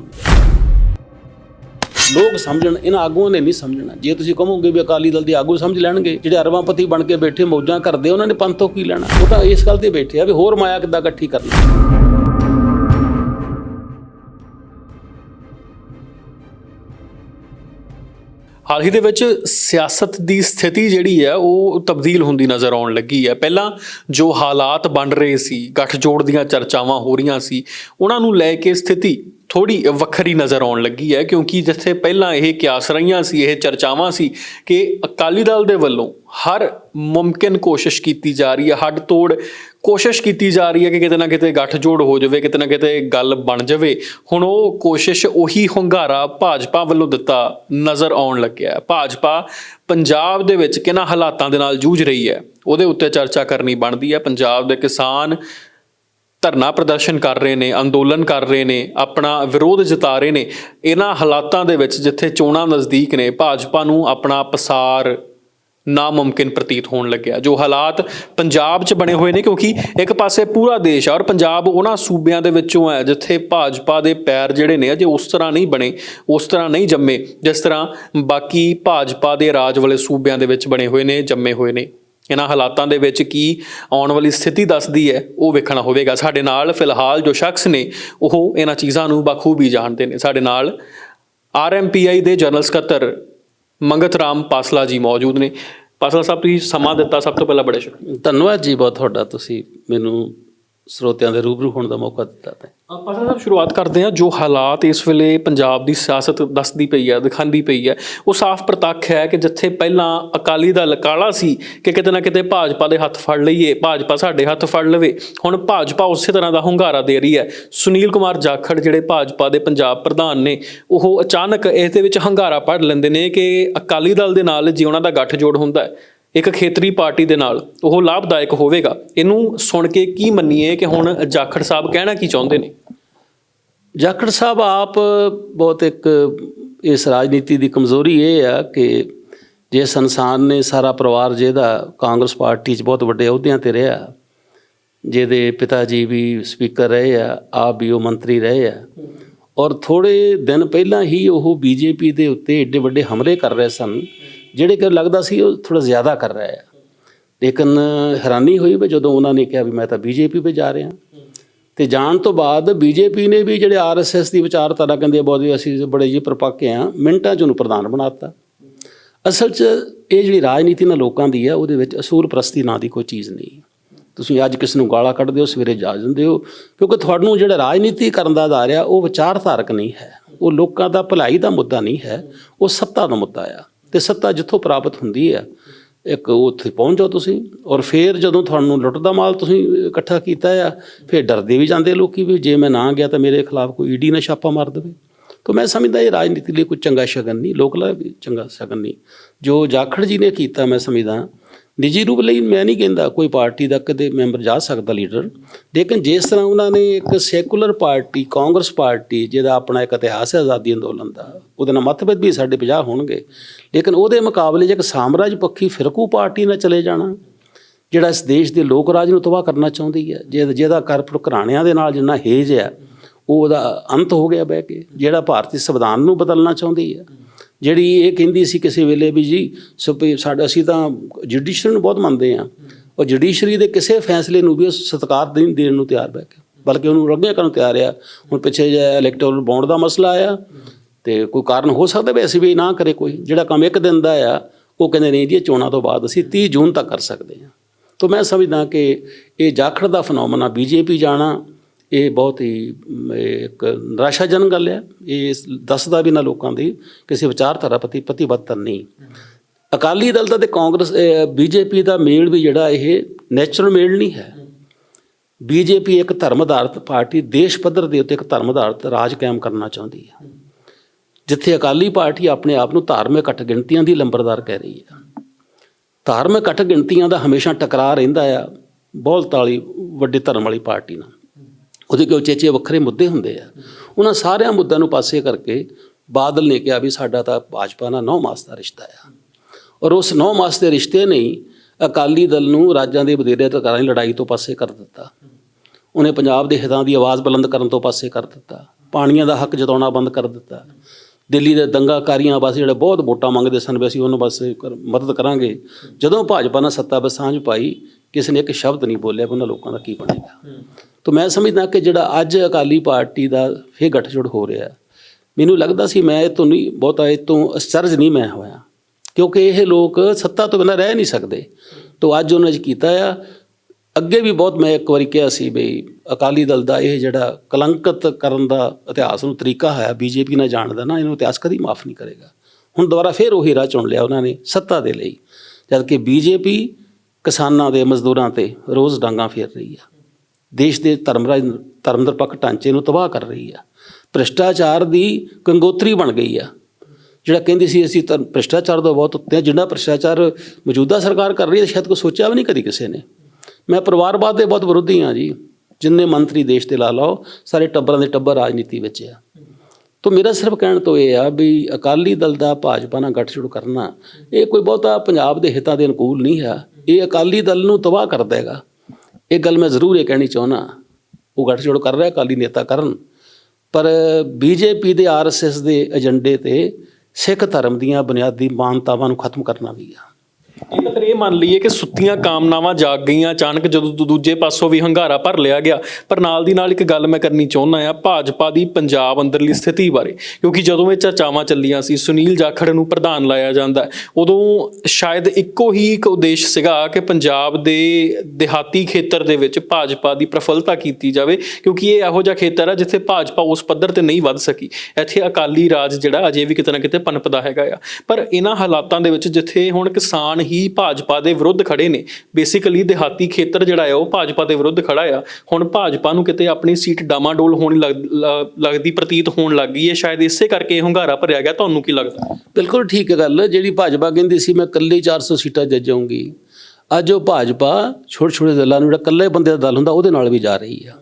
ਲੋਕ ਸਮਝਣ, ਇਹਨਾਂ ਆਗੂਆਂ ਨੇ ਨਹੀਂ ਸਮਝਣਾ। ਜੇ ਤੁਸੀਂ ਕਹੋਗੇ ਵੀ ਅਕਾਲੀ ਦਲ ਦੇ ਆਗੂ ਸਮਝ ਲੈਣਗੇ, ਜਿਹੜੇ ਅਰਬਾਂਪਤੀ ਬਣ ਕੇ ਬੈਠੇ, ਮੌਜਾਂ ਕਰਦੇ, ਉਹਨਾਂ ਨੇ ਪੰਥ ਕੀ ਲੈਣਾ? ਉਹ ਤਾਂ ਇਸ ਗੱਲ ਤੇ ਬੈਠੇ ਆ ਵੀ ਹੋਰ ਮਾਇਆ ਕਿੱਦਾਂ ਇਕੱਠੀ ਕਰਨੀ? ਹਾਲ ਹੀ ਦੇ ਵਿੱਚ ਸਿਆਸਤ ਦੀ ਸਥਿਤੀ ਜਿਹੜੀ ਹੈ, ਉਹ ਤਬਦੀਲ ਹੁੰਦੀ ਨਜ਼ਰ ਆਉਣ ਲੱਗੀ ਹੈ। ਪਹਿਲਾਂ ਜੋ ਹਾਲਾਤ ਬਣ ਰਹੇ ਸੀ, ਗੱਠਜੋੜ ਦੀਆਂ ਚਰਚਾਵਾਂ ਹੋ ਰਹੀਆਂ ਸੀ, ਉਹਨਾਂ ਨੂੰ ਲੈ ਕੇ ਸਥਿਤੀ ਥੋੜੀ ਵੱਖਰੀ ਨਜ਼ਰ ਆਉਣ ਲੱਗੀ ਹੈ, ਕਿਉਂਕਿ ਜਿੱਥੇ ਪਹਿਲਾਂ ਇਹ ਕਿਆਸ ਰਹੀਆਂ ਸੀ, ਇਹ ਚਰਚਾਵਾਂ ਸੀ ਕਿ ਅਕਾਲੀ ਦਲ ਦੇ ਵੱਲੋਂ ਹਰ ਮੁਮਕਿਨ ਕੋਸ਼ਿਸ਼ ਕੀਤੀ ਜਾ ਰਹੀ ਹੈ, ਹੱਡ ਤੋੜ ਕੋਸ਼ਿਸ਼ ਕੀਤੀ ਜਾ ਰਹੀ ਹੈ ਕਿ ਕਿਤੇ ਨਾ ਕਿਤੇ ਗੱਠਜੋੜ ਹੋ ਜਾਵੇ, ਕਿਤੇ ਨਾ ਕਿਤੇ ਗੱਲ ਬਣ ਜਾਵੇ। ਹੁਣ ਉਹ ਕੋਸ਼ਿਸ਼ ਉਹੀ ਹੁੰਗਾਰਾ ਭਾਜਪਾ ਵੱਲੋਂ ਦਿੱਤਾ ਨਜ਼ਰ ਆਉਣ ਲੱਗਿਆ ਭਾਜਪਾ ਪੰਜਾਬ ਦੇ ਵਿੱਚ ਕਿਹਨਾਂ ਹਾਲਾਤਾਂ ਦੇ ਨਾਲ ਜੂਝ ਰਹੀ ਹੈ, ਉਹਦੇ ਉੱਤੇ ਚਰਚਾ ਕਰਨੀ ਬਣਦੀ ਹੈ। ਪੰਜਾਬ ਦੇ ਕਿਸਾਨ ਧਰਨਾ ਪ੍ਰਦਰਸ਼ਨ ਕਰ ਰਹੇ ਨੇ, ਅੰਦੋਲਨ ਕਰ ਰਹੇ ਨੇ, ਆਪਣਾ ਵਿਰੋਧ ਜਤਾ ਰਹੇ ਨੇ, ਇਹਨਾਂ ਹਾਲਾਤਾਂ ਦੇ ਵਿੱਚ ਜਿੱਥੇ ਚੋਣਾਂ ਨਜ਼ਦੀਕ ਨੇ, ਭਾਜਪਾ ਨੂੰ ਆਪਣਾ ਪਸਾਰ ਨਾਮੁਮਕਿਨ ਪ੍ਰਤੀਤ ਹੋਣ ਲੱਗਿਆ। ਜੋ ਹਾਲਾਤ ਪੰਜਾਬ 'ਚ ਬਣੇ ਹੋਏ ਨੇ, ਕਿਉਂਕਿ ਇੱਕ ਪਾਸੇ ਪੂਰਾ ਦੇਸ਼ ਆ ਔਰ ਪੰਜਾਬ ਉਹਨਾਂ ਸੂਬਿਆਂ ਦੇ ਵਿੱਚੋਂ ਹੈ, ਜਿੱਥੇ ਭਾਜਪਾ ਦੇ ਪੈਰ ਜਿਹੜੇ ਨੇ, ਅਜੇ ਉਸ ਤਰ੍ਹਾਂ ਨਹੀਂ ਬਣੇ, ਉਸ ਤਰ੍ਹਾਂ ਨਹੀਂ ਜੰਮੇ, ਜਿਸ ਤਰ੍ਹਾਂ ਬਾਕੀ ਭਾਜਪਾ ਦੇ ਰਾਜ ਵਾਲੇ ਸੂਬਿਆਂ ਦੇ ਵਿੱਚ ਬਣੇ ਹੋਏ ਨੇ, ਜੰਮੇ ਹੋਏ ਨੇ। ਇਹਨਾਂ ਹਾਲਾਤਾਂ ਦੇ ਵਿੱਚ ਕੀ ਆਉਣ ਵਾਲੀ ਸਥਿਤੀ ਦੱਸਦੀ ਹੈ, ਉਹ ਵੇਖਣਾ ਹੋਵੇਗਾ। ਸਾਡੇ ਨਾਲ ਫਿਲਹਾਲ ਜੋ ਸ਼ਖਸ ਨੇ, ਉਹ ਇਹਨਾਂ ਚੀਜ਼ਾਂ ਨੂੰ ਬਖੂਬੀ ਜਾਣਦੇ ਨੇ। ਸਾਡੇ ਨਾਲ ਆਰਐਮਪੀਆਈ ਦੇ ਜਨਰਲ ਸਕੱਤਰ ਮੰਗਤ ਰਾਮ ਪਾਸਲਾ ਜੀ ਮੌਜੂਦ ਨੇ। ਪਾਸਲਾ ਸਾਹਿਬ, ਤੁਸੀਂ ਸਮਾਂ ਦਿੱਤਾ ਸਭ ਤੋਂ ਪਹਿਲਾਂ ਬੜੇ ਸ਼ੁਕਰੀਆ। ਧੰਨਵਾਦ ਜੀ ਬਹੁਤ ਤੁਹਾਡਾ, ਤੁਸੀਂ ਮੈਨੂੰ ਸਰੋਤਿਆਂ ਦੇ ਰੂਬਰੂ ਹੋਣ ਦਾ ਮੌਕਾ ਦਿੱਤਾ ਤੇ। ਪਾਸਲਾ ਸਾਹਿਬ, ਸ਼ੁਰੂਆਤ ਕਰਦੇ ਹਾਂ। ਜੋ ਹਾਲਾਤ ਇਸ ਵੇਲੇ ਪੰਜਾਬ ਦੀ ਸਿਆਸਤ ਦੱਸਦੀ ਪਈ ਹੈ, ਦਿਖਾਉਂਦੀ ਪਈ ਹੈ, ਉਹ ਸਾਫ਼ ਪ੍ਰਤੱਖ ਹੈ ਕਿ ਜਿੱਥੇ ਪਹਿਲਾਂ ਅਕਾਲੀ ਦਲ ਕਾਲਾ ਸੀ ਕਿ ਕਿਤੇ ਨਾ ਕਿਤੇ ਭਾਜਪਾ ਦੇ ਹੱਥ ਫੜ ਲਈਏ, ਭਾਜਪਾ ਸਾਡੇ ਹੱਥ ਫੜ ਲਵੇ। ਹੁਣ ਭਾਜਪਾ ਉਸੇ ਤਰ੍ਹਾਂ ਦਾ ਹੁੰਗਾਰਾ ਦੇ ਰਹੀ ਹੈ। ਸੁਨੀਲ ਕੁਮਾਰ ਜਾਖੜ ਜਿਹੜੇ ਭਾਜਪਾ ਦੇ ਪੰਜਾਬ ਪ੍ਰਧਾਨ ਨੇ, ਉਹ ਅਚਾਨਕ ਇਸ ਦੇ ਵਿੱਚ ਹੁੰਗਾਰਾ ਪੜ ਲੈਂਦੇ ਨੇ ਕਿ ਅਕਾਲੀ ਦਲ ਦੇ ਨਾਲ ਜੇ ਉਹਨਾਂ ਦਾ ਗੱਠਜੋੜ ਹੁੰਦਾ ਹੈ। ਇੱਕ ਖੇਤਰੀ ਪਾਰਟੀ ਦੇ ਨਾਲ ਉਹ ਲਾਭਦਾਇਕ ਹੋਵੇਗਾ। ਇਹਨੂੰ ਸੁਣ ਕੇ ਕੀ ਮੰਨੀਏ ਕਿ ਹੁਣ ਜਾਖੜ ਸਾਹਿਬ ਕਹਿਣਾ ਕੀ ਚਾਹੁੰਦੇ ਨੇ? ਜਾਖੜ ਸਾਹਿਬ ਆਪ ਬਹੁਤ ਇੱਕ ਇਸ ਰਾਜਨੀਤੀ ਦੀ ਕਮਜ਼ੋਰੀ ਇਹ ਆ ਕਿ ਜਿਸ ਇਨਸਾਨ ਨੇ ਸਾਰਾ ਪਰਿਵਾਰ ਜਿਹਦਾ ਕਾਂਗਰਸ ਪਾਰਟੀ 'ਚ ਬਹੁਤ ਵੱਡੇ ਅਹੁਦਿਆਂ ਤੇ ਰਿਹਾ, ਜਿਹਦੇ ਪਿਤਾ ਜੀ ਵੀ ਸਪੀਕਰ ਰਹੇ ਆ, ਆਪ ਵੀ ਉਹ ਮੰਤਰੀ ਰਹੇ ਆ, ਔਰ ਥੋੜੇ ਦਿਨ ਪਹਿਲਾਂ ਹੀ ਉਹ ਬੀਜੇਪੀ ਦੇ ਉੱਤੇ ਏਡੇ ਵੱਡੇ ਹਮਲੇ ਕਰ ਰਹੇ ਸਨ ਜਿਹੜੇ ਕਿ ਲੱਗਦਾ ਸੀ ਉਹ ਥੋੜਾ ਜ਼ਿਆਦਾ ਕਰ ਰਿਹਾ ਹੈ ਲੇਕਿਨ ਹੈਰਾਨੀ ਹੋਈ ਵੀ ਜਦੋਂ ਉਹਨਾਂ ਨੇ ਕਿਹਾ ਵੀ ਮੈਂ ਤਾਂ ਬੀਜੇਪੀ 'ਤੇ ਜਾ ਰਿਹਾ। ਤੇ ਜਾਣ ਤੋਂ ਬਾਅਦ ਬੀਜੇਪੀ ਨੇ ਵੀ ਜਿਹੜੇ ਆਰਐਸਐਸ ਦੀ ਵਿਚਾਰਧਾਰਾ ਕਹਿੰਦੇ ਬਹੁਤ ਵੀ ਅਸੀਂ ਬੜੇ ਜੀ ਪਰਪੱਕੇ ਆ ਮਿੰਟਾਂ 'ਚ ਉਹਨੂੰ ਪ੍ਰਧਾਨ ਬਣਾਤਾ ਅਸਲ 'ਚ ਇਹ ਜਿਹੜੀ ਰਾਜਨੀਤੀ ਨਾਲ ਲੋਕਾਂ ਦੀ ਆ, ਉਹਦੇ ਵਿੱਚ ਅਸੂਲ ਪ੍ਰਸਤੀ ਨਾਂ ਦੀ ਕੋਈ ਚੀਜ਼ ਨਹੀਂ। ਤੁਸੀਂ ਅੱਜ ਕਿਸ ਨੂੰ ਗਾਲਾਂ ਕੱਢਦੇ ਹੋ, ਸਵੇਰੇ ਜਾ ਜਾਂਦੇ ਹੋ, ਕਿਉਂਕਿ ਤੁਹਾਨੂੰ ਜਿਹੜਾ ਰਾਜਨੀਤੀ ਕਰਨ ਦਾ ਆਧਾਰ ਆ, ਉਹ ਵਿਚਾਰਧਾਰਕ ਨਹੀਂ ਹੈ। ਉਹ ਲੋਕਾਂ ਦਾ ਭਲਾਈ ਦਾ ਮੁੱਦਾ ਨਹੀਂ ਹੈ, ਉਹ ਸੱਤਾ ਦਾ ਮੁੱਦਾ ਆ। ਤੇ ਸੱਤਾ ਜਿੱਥੋਂ ਪ੍ਰਾਪਤ ਹੁੰਦੀ ਹੈ, ਇੱਕ ਉੱਥੇ ਪਹੁੰਚ ਜਾਓ ਤੁਸੀਂ ਔਰ ਫਿਰ ਜਦੋਂ ਤੁਹਾਨੂੰ ਲੁੱਟਦਾ ਮਾਲ ਤੁਸੀਂ ਇਕੱਠਾ ਕੀਤਾ ਆ, ਫਿਰ ਡਰਦੇ ਵੀ ਜਾਂਦੇ ਲੋਕੀ ਵੀ ਜੇ ਮੈਂ ਨਾ ਗਿਆ ਤਾਂ ਮੇਰੇ ਖਿਲਾਫ ਕੋਈ ਈਡੀ ਨਾ ਛਾਪਾ ਮਾਰ ਦੇਵੇ। ਤਾਂ ਮੈਂ ਸਮਝਦਾ ਇਹ ਰਾਜਨੀਤੀ ਲਈ ਕੋਈ ਚੰਗਾ ਸ਼ਗਨ ਨਹੀਂ, ਲੋਕ ਲਈ ਵੀ ਚੰਗਾ ਸ਼ਗਨ ਨਹੀਂ। ਜੋ ਜਾਖੜ ਜੀ ਨੇ ਕੀਤਾ ਮੈਂ ਸਮਝਦਾ ਨਿੱਜੀ ਰੂਪ ਲਈ ਮੈਂ ਨਹੀਂ ਕਹਿੰਦਾ ਕੋਈ ਪਾਰਟੀ ਦਾ ਕਦੇ ਮੈਂਬਰ ਜਾ ਸਕਦਾ ਲੀਡਰ। ਲੇਕਿਨ ਜਿਸ ਤਰ੍ਹਾਂ ਉਹਨਾਂ ਨੇ ਇੱਕ ਸੈਕੂਲਰ ਪਾਰਟੀ, ਕਾਂਗਰਸ ਪਾਰਟੀ, ਜਿਹਦਾ ਆਪਣਾ ਇੱਕ ਇਤਿਹਾਸ ਹੈ ਆਜ਼ਾਦੀ ਅੰਦੋਲਨ ਦਾ, ਉਹਦੇ ਨਾਲ ਮਤਭੇਦ ਵੀ ਸਾਡੇ 50 ਹੋਣਗੇ। ਲੇਕਿਨ ਉਹਦੇ ਮੁਕਾਬਲੇ 'ਚ ਇੱਕ ਸਾਮਰਾਜ ਪੱਖੀ ਫਿਰਕੂ ਪਾਰਟੀ ਨਾਲ ਚਲੇ ਜਾਣਾ, ਜਿਹੜਾ ਇਸ ਦੇਸ਼ ਦੇ ਲੋਕ ਰਾਜ ਨੂੰ ਤਬਾਹ ਕਰਨਾ ਚਾਹੁੰਦੀ ਹੈ ਜਿਹਦਾ ਜਿਹਦਾ ਕਰਪਟ ਘਰਾਣਿਆਂ ਦੇ ਨਾਲ ਜਿੰਨਾ ਹੇਜ ਹੈ, ਉਹ ਉਹਦਾ ਅੰਤ ਹੋ ਗਿਆ ਬਹਿ ਕੇ, ਜਿਹੜਾ ਭਾਰਤੀ ਸੰਵਿਧਾਨ ਨੂੰ ਬਦਲਣਾ ਚਾਹੁੰਦੀ ਹੈ। ਜਿਹੜੀ ਇਹ ਕਹਿੰਦੀ ਸੀ ਕਿਸੇ ਵੇਲੇ ਵੀ ਜੀ ਸੁਪਰੀ ਸਾਡਾ ਅਸੀਂ ਤਾਂ ਜੁਡੀਸ਼ਰੀ ਨੂੰ ਬਹੁਤ ਮੰਨਦੇ ਆ ਉਹ ਜੁਡੀਸ਼ਰੀ ਦੇ ਕਿਸੇ ਫੈਸਲੇ ਨੂੰ ਵੀ ਉਹ ਸਤਿਕਾਰ ਨਹੀਂ ਦੇਣ ਨੂੰ ਤਿਆਰ ਬਹਿ ਕੇ। ਬਲਕਿ ਉਹਨੂੰ ਰੱਗੇ ਕਰਨ ਨੂੰ ਤਿਆਰ ਆ ਹੁਣ ਪਿੱਛੇ ਜਿਹਾ ਇਲੈਕਟੋਰਲ ਬੌਂਡ ਦਾ ਮਸਲਾ ਆਇਆ। ਤੇ ਕੋਈ ਕਾਰਨ ਹੋ ਸਕਦਾ ਵੀ ਅਸੀਂ ਵੀ ਨਾ ਕਰੇ ਕੋਈ। ਜਿਹੜਾ ਕੰਮ ਇੱਕ ਦਿਨ ਦਾ ਆ, ਉਹ ਕਹਿੰਦੇ ਨਹੀਂ ਜੀ, ਇਹ ਚੋਣਾਂ ਤੋਂ ਬਾਅਦ ਅਸੀਂ 30 ਜੂਨ ਤੱਕ ਕਰ ਸਕਦੇ ਹਾਂ। ਤਾਂ ਮੈਂ ਸਮਝਦਾ ਕਿ ਇਹ ਜਾਖੜ ਦਾ ਫਨੋਮਨਾ ਬੀਜੇਪੀ ਜਾਣਾ ਇਹ ਬਹੁਤ ਹੀ ਇੱਕ ਨਿਰਾਸ਼ਾਜਨਕ ਗੱਲ ਹੈ। ਇਹ ਦੱਸਦਾ ਵੀ ਨਾ ਲੋਕਾਂ ਦੀ ਕਿਸੇ ਵਿਚਾਰਧਾਰਾ ਪ੍ਰਤੀ ਪ੍ਰਤੀਬੱਧਤਾ ਨਹੀਂ। ਅਕਾਲੀ ਦਲ ਦਾ ਤੇ ਕਾਂਗਰਸ ਬੀਜੇਪੀ ਦਾ ਮੇਲ ਵੀ ਜਿਹੜਾ ਇਹ ਨੈਚੁਰਲ ਮੇਲ ਨਹੀਂ ਹੈ। ਬੀਜੇਪੀ ਇੱਕ ਧਰਮ ਆਧਾਰਿਤ ਪਾਰਟੀ, ਦੇਸ਼ ਪੱਧਰ ਦੇ ਉੱਤੇ ਇੱਕ ਧਰਮ ਆਧਾਰਿਤ ਰਾਜ ਕਾਇਮ ਕਰਨਾ ਚਾਹੁੰਦੀ ਹੈ। ਜਿੱਥੇ ਅਕਾਲੀ ਪਾਰਟੀ ਆਪਣੇ ਆਪ ਨੂੰ ਧਾਰਮਿਕ ਘੱਟ ਗਿਣਤੀਆਂ ਦੀ ਲੰਬਰਦਾਰ ਕਹਿ ਰਹੀ ਹੈ। ਧਾਰਮਿਕ ਘੱਟ ਗਿਣਤੀਆਂ ਦਾ ਹਮੇਸ਼ਾ ਟਕਰਾਅ ਰਹਿੰਦਾ ਆ। ਬਹੁਤ ਵਾਲੀ ਵੱਡੇ ਧਰਮ ਵਾਲੀ ਪਾਰਟੀ ਨਾਲ। ਉਹਦੇ ਕੋਲ ਚੇਚੇ ਵੱਖਰੇ ਮੁੱਦੇ ਹੁੰਦੇ ਆ। ਉਹਨਾਂ ਸਾਰਿਆਂ ਮੁੱਦਿਆਂ ਨੂੰ ਪਾਸੇ ਕਰਕੇ ਬਾਦਲ ਨੇ ਕਿਹਾ ਵੀ ਸਾਡਾ ਤਾਂ ਭਾਜਪਾ ਨਾਲ ਨੌ ਮਾਸ ਦਾ ਰਿਸ਼ਤਾ ਆ। ਔਰ ਉਸ ਨੌ ਮਾਸ ਦੇ ਰਿਸ਼ਤੇ ਨੇ ਅਕਾਲੀ ਦਲ ਨੂੰ ਰਾਜਾਂ ਦੇ ਵਧੇਰੇ ਅਧਿਕਾਰਾਂ ਦੀ ਲੜਾਈ ਤੋਂ ਪਾਸੇ ਕਰ ਦਿੱਤਾ। ਉਹਨੇ ਪੰਜਾਬ ਦੇ ਹਿੱਤਾਂ ਦੀ ਆਵਾਜ਼ ਬੁਲੰਦ ਕਰਨ ਤੋਂ ਪਾਸੇ ਕਰ ਦਿੱਤਾ। ਪਾਣੀਆਂ ਦਾ ਹੱਕ ਜਤਾਉਣਾ ਬੰਦ ਕਰ ਦਿੱਤਾ। ਦਿੱਲੀ ਦੇ ਦੰਗਾਕਾਰੀਆਂ ਬਸ ਜਿਹੜੇ ਬਹੁਤ ਵੋਟਾਂ ਮੰਗਦੇ ਸਨ ਵੀ ਅਸੀਂ ਉਹਨੂੰ ਬਸ ਕਰ- ਮਦਦ ਕਰਾਂਗੇ। ਜਦੋਂ ਭਾਜਪਾ ਨਾਲ ਸੱਤਾ ਵਿੱਚ ਸਾਂਝ ਪਾਈ, ਕਿਸੇ ਨੇ ਇੱਕ ਸ਼ਬਦ ਨਹੀਂ ਬੋਲਿਆ ਵੀ ਉਹਨਾਂ ਲੋਕਾਂ ਦਾ ਕੀ ਬਣੇਗਾ। ਤਾਂ ਮੈਂ ਸਮਝਦਾ ਕਿ ਜਿਹੜਾ ਅੱਜ ਅਕਾਲੀ ਪਾਰਟੀ ਦਾ ਫੇਰ ਗੱਠਜੋੜ ਹੋ ਰਿਹਾ ਮੈਨੂੰ ਲੱਗਦਾ ਸੀ ਮੈਂ ਇਹ ਤੋਂ ਨਹੀਂ, ਬਹੁਤਾ ਇਹ ਤੋਂ ਅਸਚਰਜ ਨਹੀਂ ਮੈਂ ਹੋਇਆ। ਕਿਉਂਕਿ ਇਹ ਲੋਕ ਸੱਤਾ ਤੋਂ ਬਿਨਾਂ ਰਹਿ ਨਹੀਂ ਸਕਦੇ। ਤੋਂ ਅੱਜ ਉਹਨਾਂ ਨੇ ਕੀਤਾ ਆ। ਅੱਗੇ ਵੀ ਬਹੁਤ ਮੈਂ ਇੱਕ ਵਾਰੀ ਕਿਹਾ ਸੀ ਬਈ ਅਕਾਲੀ ਦਲ ਦਾ ਇਹ ਜਿਹੜਾ ਕਲੰਕਿਤ ਕਰਨ ਦਾ ਇਤਿਹਾਸ ਨੂੰ ਤਰੀਕਾ ਹੈ, ਬੀਜੇਪੀ ਨਾਲ ਜਾਣ ਦਾ ਨਾ, ਇਹਨੂੰ ਇਤਿਹਾਸ ਕਦੀ ਮਾਫ ਨਹੀਂ ਕਰੇਗਾ। ਹੁਣ ਦੁਬਾਰਾ ਫੇਰ ਉਹੀ ਰਾਹ ਚੁਣ ਲਿਆ ਉਹਨਾਂ ਨੇ ਸੱਤਾ ਦੇ ਲਈ। ਜਦ ਕਿ ਬੀਜੇਪੀ ਕਿਸਾਨਾਂ ਦੇ ਮਜ਼ਦੂਰਾਂ ਤੇ ਰੋਜ਼ ਡਾਂਗਾ ਫੇਰ ਰਹੀ ਆ। ਦੇਸ਼ ਦੇ ਧਰਮ ਰਾਜ ਧਰਮ ਨਿਰਪੱਖ ਢਾਂਚੇ ਨੂੰ ਤਬਾਹ ਕਰ ਰਹੀ ਆ। ਭ੍ਰਿਸ਼ਟਾਚਾਰ ਦੀ ਕੰਗੋਤਰੀ ਬਣ ਗਈ ਆ। ਜਿਹੜਾ ਕਹਿੰਦੀ ਸੀ, ਅਸੀਂ ਤਾਂ ਭ੍ਰਿਸ਼ਟਾਚਾਰ ਤੋਂ ਬਹੁਤ ਉੱਤੇ ਹਾਂ ਜਿੰਨਾ ਭ੍ਰਿਸ਼ਟਾਚਾਰ ਮੌਜੂਦਾ ਸਰਕਾਰ ਕਰ ਰਹੀ ਹੈ ਸ਼ਾਇਦ ਕੋਈ ਸੋਚਿਆ ਵੀ ਨਹੀਂ ਕਦੀ ਕਿਸੇ ਨੇ। ਮੈਂ ਪਰਿਵਾਰਵਾਦ ਦੇ ਬਹੁਤ ਵਿਰੋਧੀ ਹਾਂ ਜੀ। ਜਿੰਨੇ ਮੰਤਰੀ ਦੇਸ਼ ਦੇ ਲਾ ਲਓ, ਸਾਰੇ ਟੱਬਰਾਂ ਦੇ ਟੱਬਰ ਰਾਜਨੀਤੀ ਵਿੱਚ ਆ। ਤਾਂ ਮੇਰਾ ਸਿਰਫ ਕਹਿਣ ਤੋਂ ਇਹ ਆ ਵੀ ਅਕਾਲੀ ਦਲ ਦਾ ਭਾਜਪਾ ਨਾਲ ਗੱਠਜੋੜ ਕਰਨਾ, ਇਹ ਕੋਈ ਬਹੁਤਾ ਪੰਜਾਬ ਦੇ ਹਿੱਤਾਂ ਦੇ ਅਨੁਕੂਲ ਨਹੀਂ ਹੈ ਇਹ ਅਕਾਲੀ ਦਲ ਨੂੰ ਤਬਾਹ ਕਰ ਦੇਗਾ ਇਹ ਗੱਲ ਮੈਂ ਜ਼ਰੂਰ ਇਹ ਕਹਿਣੀ ਚਾਹੁੰਦਾ, ਉਹ ਗੱਠਜੋੜ ਕਰ ਰਿਹਾ, ਅਕਾਲੀ ਨੇਤਾ ਕਰਨ। ਪਰ ਬੀਜੇਪੀ ਦੇ ਆਰਐਸਐਸ ਦੇ ਏਜੰਡੇ ਤੇ ਸਿੱਖ ਧਰਮ ਦੀਆਂ ਬੁਨਿਆਦੀ ਮਾਨਤਾਵਾਂ ਨੂੰ ਖਤਮ ਕਰਨਾ ਵੀ ਆ। ਇਹ ਤਾਂ ਫਿਰ ਇਹ ਮੰਨ ਲਈਏ ਕਿ ਸੁੱਤੀਆਂ ਕਾਮਨਾਵਾਂ ਜਾਗ ਗਈਆਂ ਅਚਾਨਕ ਜਦੋਂ ਦੂ- ਦੂਜੇ ਪਾਸੋਂ ਵੀ ਹੰਗਾਰਾ ਭਰ ਲਿਆ ਗਿਆ। ਪਰ ਨਾਲ ਦੀ ਨਾਲ ਇੱਕ ਗੱਲ ਮੈਂ ਕਰਨੀ ਚਾਹੁੰਦਾ ਆ ਭਾਜਪਾ ਦੀ ਪੰਜਾਬ ਅੰਦਰਲੀ ਸਥਿਤੀ ਬਾਰੇ। ਕਿਉਂਕਿ ਜਦੋਂ ਇਹ ਚਰਚਾਵਾਂ ਚੱਲੀਆਂ ਸੀ ਸੁਨੀਲ ਜਾਖੜ ਨੂੰ ਪ੍ਰਧਾਨ ਲਾਇਆ ਜਾਂਦਾ ਹੈ, ਉਦੋਂ ਸ਼ਾਇਦ ਇੱਕੋ ਹੀ ਇੱਕ ਉਦੇਸ਼ ਸੀਗਾ ਕਿ ਪੰਜਾਬ ਦੇ ਦਿਹਾਤੀ ਖੇਤਰ ਦੇ ਵਿੱਚ ਭਾਜਪਾ ਦੀ ਪ੍ਰਫੁੱਲਤਾ ਕੀਤੀ ਜਾਵੇ ਕਿਉਂਕਿ ਇਹ ਇਹੋ ਜਿਹਾ ਖੇਤਰ ਆ ਜਿੱਥੇ ਭਾਜਪਾ ਉਸ ਪੱਧਰ ਤੇ ਨਹੀਂ ਵੱਧ ਸਕੀ। ਇੱਥੇ ਅਕਾਲੀ ਰਾਜ ਜਿਹੜਾ ਅਜੇ ਵੀ ਕਿਤੇ ਨਾ ਕਿਤੇ ਪਨਪਦਾ ਹੈਗਾ ਆ। ਪਰ ਇਹਨਾਂ ਹਾਲਾਤਾਂ ਦੇ ਵਿੱਚ ਜਿੱਥੇ ਹੁਣ ਕਿਸਾਨ ਹੀ ਭਾਜਪਾ ਦੇ ਵਿਰੁੱਧ ਖੜੇ ਨੇ। ਬੇਸਿਕਲੀ ਦਿਹਾਤੀ ਖੇਤਰ ਜਿਹੜਾ ਹੈ ਉਹ ਭਾਜਪਾ ਦੇ ਵਿਰੁੱਧ ਖੜਾ ਆ। ਹੁਣ ਭਾਜਪਾ ਨੂੰ ਕਿਤੇ ਆਪਣੀ ਸੀਟ ਡਾਮਾਡੋਲ ਹੋਣ ਲੱਗ- ਲੱਗਦੀ ਪ੍ਰਤੀਤ ਹੋਣ ਲੱਗ ਗਈ ਹੈ, ਸ਼ਾਇਦ ਇਸੇ ਕਰਕੇ ਇਹ ਹੁੰਗਾਰਾ ਭਰਿਆ ਗਿਆ, ਤੁਹਾਨੂੰ ਕੀ ਲੱਗਦਾ? ਬਿਲਕੁਲ ਠੀਕ ਗੱਲ, ਜਿਹੜੀ ਭਾਜਪਾ ਕਹਿੰਦੀ ਸੀ, ਮੈਂ ਇਕੱਲੀ 400 ਸੀਟਾਂ ਜਿੱਤਾਂਗੀ ਅੱਜ ਉਹ ਭਾਜਪਾ ਛੋਟੇ ਛੋਟੇ ਦਲਾਂ ਨੂੰ ਜਿਹੜਾ ਇਕੱਲੇ ਬੰਦੇ ਦਾ ਦਲ ਹੁੰਦਾ, ਉਹਦੇ ਨਾਲ ਵੀ ਜਾ ਰਹੀ ਆ।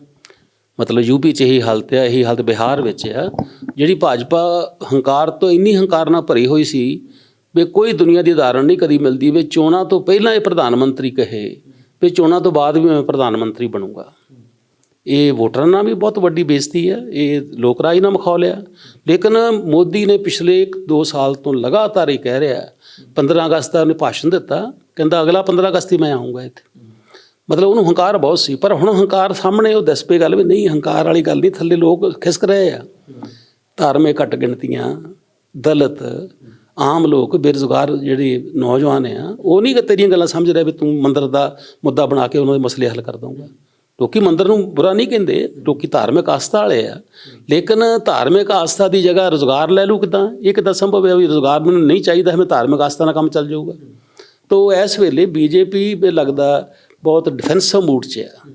ਮਤਲਬ ਯੂਪੀ 'ਚ ਇਹੀ ਹਾਲਤ ਹੈ ਇਹੀ ਹਾਲਤ ਬਿਹਾਰ ਵਿੱਚ ਆ। ਜਿਹੜੀ ਭਾਜਪਾ ਹੰਕਾਰ ਤੋਂ ਇੰਨੀ ਹੰਕਾਰ ਨਾਲ ਭਰੀ ਹੋਈ ਸੀ ਵੀ ਕੋਈ ਦੁਨੀਆ ਦੀ ਉਦਾਹਰਣ ਨਹੀਂ ਕਦੀ ਮਿਲਦੀ ਵੀ ਚੋਣਾਂ ਤੋਂ ਪਹਿਲਾਂ ਇਹ ਪ੍ਰਧਾਨ ਮੰਤਰੀ ਕਹੇ ਵੀ ਚੋਣਾਂ ਤੋਂ ਬਾਅਦ ਵੀ ਮੈਂ ਪ੍ਰਧਾਨ ਮੰਤਰੀ ਬਣੂੰਗਾ। ਇਹ ਵੋਟਰਾਂ ਨਾਲ ਵੀ ਬਹੁਤ ਵੱਡੀ ਬੇਇੱਜ਼ਤੀ ਹੈ, ਇਹ ਲੋਕ ਰਾਜ ਨਾਲ ਮਖੌਲਿਆ ਲੇਕਿਨ ਮੋਦੀ ਨੇ ਪਿਛਲੇ 2 ਸਾਲ ਤੋਂ ਲਗਾਤਾਰ ਇਹ ਕਹਿ ਰਿਹਾ 15 ਅਗਸਤ ਦਾ ਉਹਨੇ ਭਾਸ਼ਣ ਦਿੱਤਾ, ਕਹਿੰਦਾ ਅਗਲਾ 15 ਅਗਸਤ ਹੀ ਮੈਂ ਆਉਂਗਾ ਇੱਥੇ। ਮਤਲਬ ਉਹਨੂੰ ਹੰਕਾਰ ਬਹੁਤ ਸੀ, ਪਰ ਹੁਣ ਹੰਕਾਰ ਸਾਹਮਣੇ ਉਹ ਦੱਸ ਪਏ ਗੱਲ ਵੀ ਨਹੀਂ, ਹੰਕਾਰ ਵਾਲੀ ਗੱਲ ਨਹੀਂ, ਥੱਲੇ ਲੋਕ ਖਿਸਕ ਰਹੇ ਆ। ਧਾਰਮਿਕ ਘੱਟ ਗਿਣਤੀਆਂ, ਦਲਿਤ ਆਮ ਲੋਕ ਬੇਰੁਜ਼ਗਾਰ ਜਿਹੜੇ ਨੌਜਵਾਨ ਆ, ਉਹ ਨਹੀਂ ਤੇਰੀਆਂ ਗੱਲਾਂ ਸਮਝ ਰਿਹਾ ਵੀ ਤੂੰ ਮੰਦਰ ਦਾ ਮੁੱਦਾ ਬਣਾ ਕੇ ਉਹਨਾਂ ਦੇ ਮਸਲੇ ਹੱਲ ਕਰ ਦਊਂਗਾ। ਲੋਕੀ ਮੰਦਰ ਨੂੰ ਬੁਰਾ ਨਹੀਂ ਕਹਿੰਦੇ, ਲੋਕੀ ਧਾਰਮਿਕ ਆਸਥਾ ਵਾਲੇ ਆ। ਲੇਕਿਨ ਧਾਰਮਿਕ ਆਸਥਾ ਦੀ ਜਗ੍ਹਾ ਰੋਜ਼ਗਾਰ ਲੈ ਲੂ ਕਿਦਾਂ? ਇਹ ਕਿੱਦਾਂ ਸੰਭਵ ਹੈ ਵੀ ਰੋਜ਼ਗਾਰ ਮੈਨੂੰ ਨਹੀਂ ਚਾਹੀਦਾ ਹੈ, ਮੈਂ ਧਾਰਮਿਕ ਆਸਥਾ ਨਾਲ ਕੰਮ ਚੱਲ ਜਾਊਗਾ। ਤੋ ਇਸ ਵੇਲੇ ਬੀਜੇਪੀ ਵੀ ਲੱਗਦਾ ਬਹੁਤ ਡਿਫੈਂਸਿਵ ਮੂਡ 'ਚ ਆ।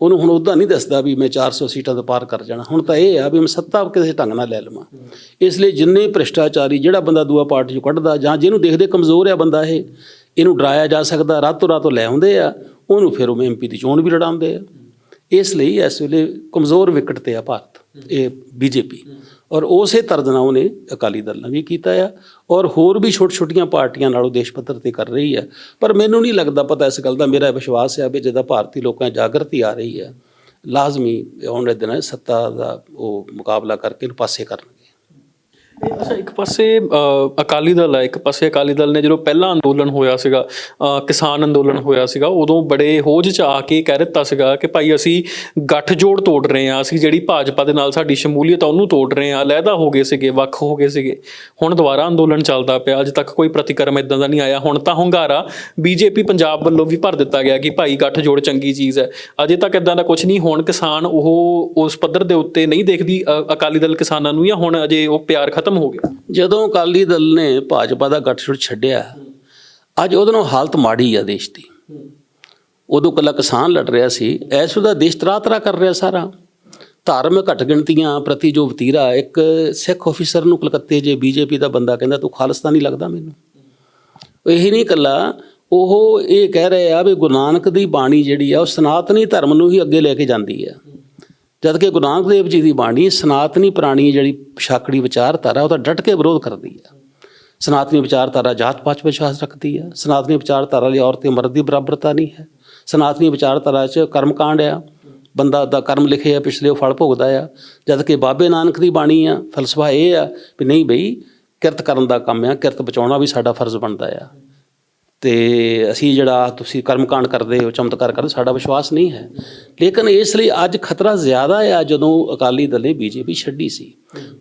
ਉਹਨੂੰ ਹੁਣ ਉਦਾਂ ਨਹੀਂ ਦੱਸਦਾ ਵੀ ਮੈਂ 400 ਸੀਟਾਂ ਤੋਂ ਪਾਰ ਕਰ ਜਾਣਾ। ਹੁਣ ਤਾਂ ਇਹ ਆ ਵੀ ਮੈਂ ਸੱਤਾ ਕਿਸੇ ਢੰਗ ਨਾਲ ਲੈ ਲਵਾਂ। ਇਸ ਲਈ ਜਿੰਨੇ ਭ੍ਰਿਸ਼ਟਾਚਾਰੀ, ਜਿਹੜਾ ਬੰਦਾ ਦੂਆ ਪਾਰਟੀ ਚੋਂ ਕੱਢਦਾ ਜਾਂ ਜਿਹਨੂੰ ਦੇਖਦੇ ਕਮਜ਼ੋਰ ਆ ਬੰਦਾ ਇਹ, ਇਹਨੂੰ ਡਰਾਇਆ ਜਾ ਸਕਦਾ, ਰਾਤੋਂ ਰਾਤੋਂ ਲੈ ਆਉਂਦੇ ਆ, ਉਹਨੂੰ ਫਿਰ ਉਹ ਐਮਪੀ ਦੀ ਚੋਣ ਵੀ ਲੜਾਉਂਦੇ ਆ। ਇਸ ਲਈ ਇਸ ਵੇਲੇ ਕਮਜ਼ੋਰ ਵਿਕਟ ਤੇ ਆ ਭਾਰਤ, ਇਹ ਬੀਜੇਪੀ। ਔਰ ਉਸੇ ਤਰਜ਼ ਨਾਲ ਉਹਨੇ ਅਕਾਲੀ ਦਲ ਨਾਲ ਵੀ ਕੀਤਾ ਆ ਔਰ ਹੋਰ ਵੀ ਛੋਟ ਛੋਟੀਆਂ ਪਾਰਟੀਆਂ ਨਾਲੋਂ ਦੇਸ਼ ਪੱਧਰ ਤੇ ਕਰ ਰਹੀ ਹੈ ਪਰ ਮੈਨੂੰ ਨਹੀਂ ਲੱਗਦਾ ਪਤਾ ਇਸ ਗੱਲ ਦਾ, ਮੇਰਾ ਵਿਸ਼ਵਾਸ ਹੈ ਵੀ ਜਿਹਦਾ ਭਾਰਤੀ ਲੋਕਾਂ ਜਾਗਰਤੀ ਆ ਰਹੀ ਹੈ ਲਾਜ਼ਮੀ ਆਉਣ ਵਾਲੇ ਦਿਨਾਂ 'ਚ ਸੱਤਾ ਦਾ ਉਹ ਮੁਕਾਬਲਾ ਕਰਕੇ ਪਾਸੇ ਕਰਨ ਅੱਛਾ ਇੱਕ ਪਾਸੇ ਅ, ਅਕਾਲੀ ਦਲ ਹੈ ਇੱਕ ਪਾਸੇ ਅਕਾਲੀ ਦਲ ਨੇ ਜਦੋਂ ਪਹਿਲਾ ਅੰਦੋਲਨ ਹੋਇਆ ਸੀਗਾ ਅ, ਕਿਸਾਨ ਅੰਦੋਲਨ ਹੋਇਆ ਸੀਗਾ ਉਦੋਂ ਬੜੇ ਹੋਜ ਚ ਆ ਕੇ ਕਹਿ ਦਿੱਤਾ ਸੀਗਾ ਕਿ ਭਾਈ ਅਸੀਂ ਗੱਠਜੋੜ ਤੋੜ ਰਹੇ ਹਾਂ ਅਸੀਂ ਜਿਹੜੀ ਭਾਜਪਾ ਦੇ ਨਾਲ ਸਾਡੀ ਸ਼ਮੂਲੀਅਤ ਆ ਉਹਨੂੰ ਤੋੜ ਰਹੇ ਹਾਂ ਅਲੱਗਾ ਹੋ ਗਏ ਸੀਗੇ ਵੱਖ ਹੋ ਗਏ ਸੀਗੇ। ਹੁਣ ਦੁਬਾਰਾ ਅੰਦੋਲਨ ਚੱਲਦਾ ਪਿਆ ਅੱਜ ਤੱਕ ਕੋਈ ਪ੍ਰਤੀਕਰਮ ਇਦਾਂ ਦਾ ਨਹੀਂ ਆਇਆ ਹੁਣ ਤਾਂ ਹੁੰਗਾਰਾ ਬੀਜੇਪੀ ਪੰਜਾਬ ਵੱਲੋਂ ਵੀ ਭਰ ਦਿੱਤਾ ਗਿਆ ਕਿ ਭਾਈ ਗੱਠਜੋੜ ਚੰਗੀ ਚੀਜ਼ ਹੈ। ਅਜੇ ਤੱਕ ਇਦਾਂ ਦਾ ਕੁਝ ਨਹੀਂ ਹੁਣ ਕਿਸਾਨ ਉਹ ਉਸ ਪੱਧਰ ਦੇ ਉੱਤੇ ਨਹੀਂ ਦੇਖਦੀ ਅ, ਅਕਾਲੀ ਦਲ ਕਿਸਾਨਾਂ ਨੂੰ ਜਾਂ ਹੁਣ ਅਜੇ ਉਹ ਪਿਆਰ ਖਤਮ ਹੋ ਗਿਆ। ਜਦੋਂ ਅਕਾਲੀ ਦਲ ਨੇ ਭਾਜਪਾ ਦਾ ਗੱਠਜੋੜ ਛੱਡਿਆ, ਅੱਜ ਉਹਦੇ ਨਾਲ ਹਾਲਤ ਮਾੜੀ ਆ ਦੇਸ਼ ਦੀ। ਉਦੋਂ ਕੱਲਾ ਕਿਸਾਨ ਲੜ ਰਿਹਾ ਸੀ ਐਸ ਵੇਲੇ ਦੇਸ਼ ਤਰਾ ਤਰਾ ਕਰ ਰਿਹਾ ਸਾਰਾ। ਧਾਰਮਿਕ ਘੱਟ ਗਿਣਤੀਆਂ ਪ੍ਰਤੀ ਜੋ ਵਤੀਰਾ, ਇੱਕ ਸਿੱਖ ਆਫੀਸਰ ਨੂੰ ਕਲਕੱਤੇ ਜੇ ਬੀਜੇਪੀ ਦਾ ਬੰਦਾ ਕਹਿੰਦਾ, ਤੂੰ ਖਾਲਿਸਤਾਨੀ ਲੱਗਦਾ ਮੈਨੂੰ? ਇਹੀ ਨਹੀਂ ਕੱਲਾ ਉਹ ਇਹ ਕਹਿ ਰਹੇ ਆ ਵੀ ਗੁਰੂ ਨਾਨਕ ਦੀ ਬਾਣੀ ਜਿਹੜੀ ਆ, ਉਹ ਸਨਾਤਨੀ ਧਰਮ ਨੂੰ ਹੀ ਅੱਗੇ ਲੈ ਕੇ ਜਾਂਦੀ ਆ। ਜਦ ਕਿ ਗੁਰੂ ਨਾਨਕ ਦੇਵ ਜੀ ਦੀ ਬਾਣੀ ਸਨਾਤਨੀ ਪ੍ਰਾਣੀ ਜਿਹੜੀ ਪਛਾਕੜੀ ਵਿਚਾਰਧਾਰਾ ਉਹਦਾ ਡਟ ਕੇ ਵਿਰੋਧ ਕਰਦੀ ਆ। ਸਨਾਤਨੀ ਵਿਚਾਰਧਾਰਾ ਜਾਤ ਪਾਤ ਵਿਸ਼ਵਾਸ ਰੱਖਦੀ ਆ। ਸਨਾਤਨੀ ਵਿਚਾਰਧਾਰਾ ਲਈ ਔਰਤ ਤੇ ਮਰਦ ਦੀ ਬਰਾਬਰਤਾ ਨਹੀਂ ਹੈ। ਸਨਾਤਨੀ ਵਿਚਾਰਧਾਰਾ 'ਚ ਕਰਮਕਾਂਡ ਆ। ਬੰਦਾ ਦਾ ਕਰਮ ਲਿਖੇ ਆ, ਪਿਛਲੇ ਉਹ ਫਲ ਭੋਗਦਾ ਆ। ਜਦ ਕਿ ਬਾਬੇ ਨਾਨਕ ਦੀ ਬਾਣੀ ਆ, ਫਲਸਫਾ ਇਹ ਆ ਵੀ ਨਹੀਂ ਬਈ ਕਿਰਤ ਕਰਨ ਦਾ ਕੰਮ ਆ, ਕਿਰਤ ਬਚਾਉਣਾ ਵੀ ਸਾਡਾ ਫਰਜ਼ ਬਣਦਾ ਆ। ਤੇ ਅਸੀਂ ਜਿਹੜਾ ਤੁਸੀਂ ਕਰਮਕਾਂਡ ਕਰਦੇ ਹੋ ਚਮਤਕਾਰ ਕਰਦੇ ਹੋ, ਸਾਡਾ ਵਿਸ਼ਵਾਸ ਨਹੀਂ ਹੈ। ਲੇਕਿਨ ਇਸ ਲਈ ਅੱਜ ਖਤਰਾ ਜ਼ਿਆਦਾ ਆ ਜਦੋਂ ਅਕਾਲੀ ਦਲ ਨੇ ਬੀਜੇਪੀ ਛੱਡੀ ਸੀ।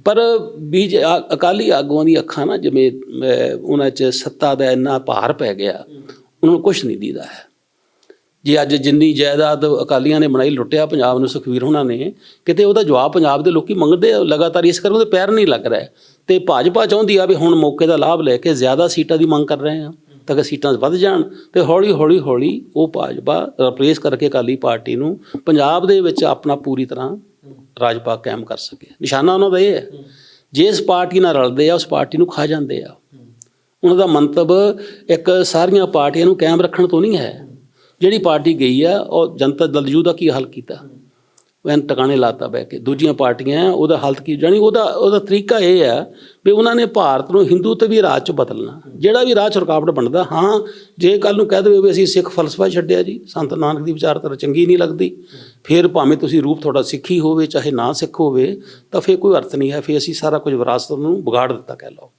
ਪਰ ਬੀਜ ਆ- ਅਕਾਲੀ ਆਗੂਆਂ ਦੀ ਅੱਖਾਂ ਨਾ ਜਿਵੇਂ ਅਹ, ਉਹਨਾਂ 'ਚ ਸੱਤਾ ਦਾ ਇੰਨਾ ਭਾਰ ਪੈ ਗਿਆ ਉਹਨਾਂ ਨੂੰ ਕੁਝ ਨਹੀਂ ਦੀਦਾ ਹੈ। ਜੇ ਅੱਜ ਜਿੰਨੀ ਜਾਇਦਾਦ ਅਕਾਲੀਆਂ ਨੇ ਬਣਾਈ ਲੁੱਟਿਆ ਪੰਜਾਬ ਨੂੰ ਸੁਖਵੀਰ ਹੋਣਾ ਨੇ ਕਿਤੇ ਉਹਦਾ ਜਵਾਬ ਪੰਜਾਬ ਦੇ ਲੋਕੀ ਮੰਗਦੇ ਆ ਲਗਾਤਾਰ ਇਸ ਕਰਕੇ ਉਹਦੇ ਪੈਰ ਨਹੀਂ ਲੱਗ ਰਿਹਾ। ਤੇ ਭਾਜਪਾ ਚਾਹੁੰਦੀ ਆ ਵੀ ਹੁਣ ਮੌਕੇ ਦਾ ਲਾਭ ਲੈ ਕੇ ਜ਼ਿਆਦਾ ਸੀਟਾਂ ਦੀ ਮੰਗ ਕਰ ਰਹੇ ਆ। ਤਾਂ ਕਿ ਸੀਟਾਂ ਵੱਧ ਜਾਣ ਤੇ ਹੌਲੀ ਹੌਲੀ ਹੌਲੀ ਉਹ ਭਾਜਪਾ ਰਿਪਲੇਸ ਕਰਕੇ ਅਕਾਲੀ ਪਾਰਟੀ ਨੂੰ ਪੰਜਾਬ ਦੇ ਵਿੱਚ ਆਪਣਾ ਪੂਰੀ ਤਰ੍ਹਾਂ ਰਾਜਪਾ ਕਾਇਮ ਕਰ ਸਕੇ। ਨਿਸ਼ਾਨਾ ਉਹਨਾਂ ਦਾ ਇਹ ਹੈ ਜਿਸ ਪਾਰਟੀ ਨਾਲ ਰਲਦੇ ਆ, ਉਸ ਪਾਰਟੀ ਨੂੰ ਖਾ ਜਾਂਦੇ ਆ। ਉਹਨਾਂ ਦਾ ਮੰਤਵ ਇੱਕ ਸਾਰੀਆਂ ਪਾਰਟੀਆਂ ਨੂੰ ਕਾਇਮ ਰੱਖਣ ਤੋਂ ਨਹੀਂ ਹੈ। ਜਿਹੜੀ ਪਾਰਟੀ ਗਈ ਆ, ਉਹ ਜਨਤਾ ਦਲ ਯੂ ਦਾ ਕੀ ਹੱਲ ਕੀਤਾ? ਐਨ ਟਿਕਾਣੇ ਲਾਤਾ ਬਹਿ ਕੇ। ਦੂਜੀਆਂ ਪਾਰਟੀਆਂ ਆ, ਉਹਦਾ ਹਾਲਤ ਕੀ ਜਾਣੀ ਉਹਦਾ ਉਹਦਾ ਤਰੀਕਾ ਇਹ ਆ ਵੀ ਉਹਨਾਂ ਨੇ ਭਾਰਤ ਨੂੰ ਹਿੰਦੂ ਤੇ ਵੀ ਰਾਜ ਚ ਬਦਲਣਾ। ਜਿਹੜਾ ਵੀ ਰਾਜ 'ਚ ਰੁਕਾਵਟ ਬਣਦਾ ਹਾਂ ਜੇ ਕੱਲ ਨੂੰ ਕਹਿ ਦੇਵੇ ਵੀ ਅਸੀਂ ਸਿੱਖ ਫਲਸਫਾ ਛੱਡਿਆ ਜੀ ਸੰਤ ਨਾਨਕ ਦੀ ਵਿਚਾਰਧਾਰਾ ਚੰਗੀ ਨਹੀਂ ਲੱਗਦੀ। ਫਿਰ ਭਾਵੇਂ ਤੁਸੀਂ ਰੂਪ ਤੁਹਾਡਾ ਸਿੱਖੀ ਹੋਵੇ ਚਾਹੇ ਨਾ ਸਿੱਖ ਹੋਵੇ ਤਾਂ ਫਿਰ ਕੋਈ ਅਰਥ ਨਹੀਂ ਹੈ ਫਿਰ ਅਸੀਂ ਸਾਰਾ ਕੁਝ ਵਿਰਾਸਤ ਨੂੰ ਵਿਗਾੜ ਦਿੱਤਾ ਕਹਿ ਲਓ।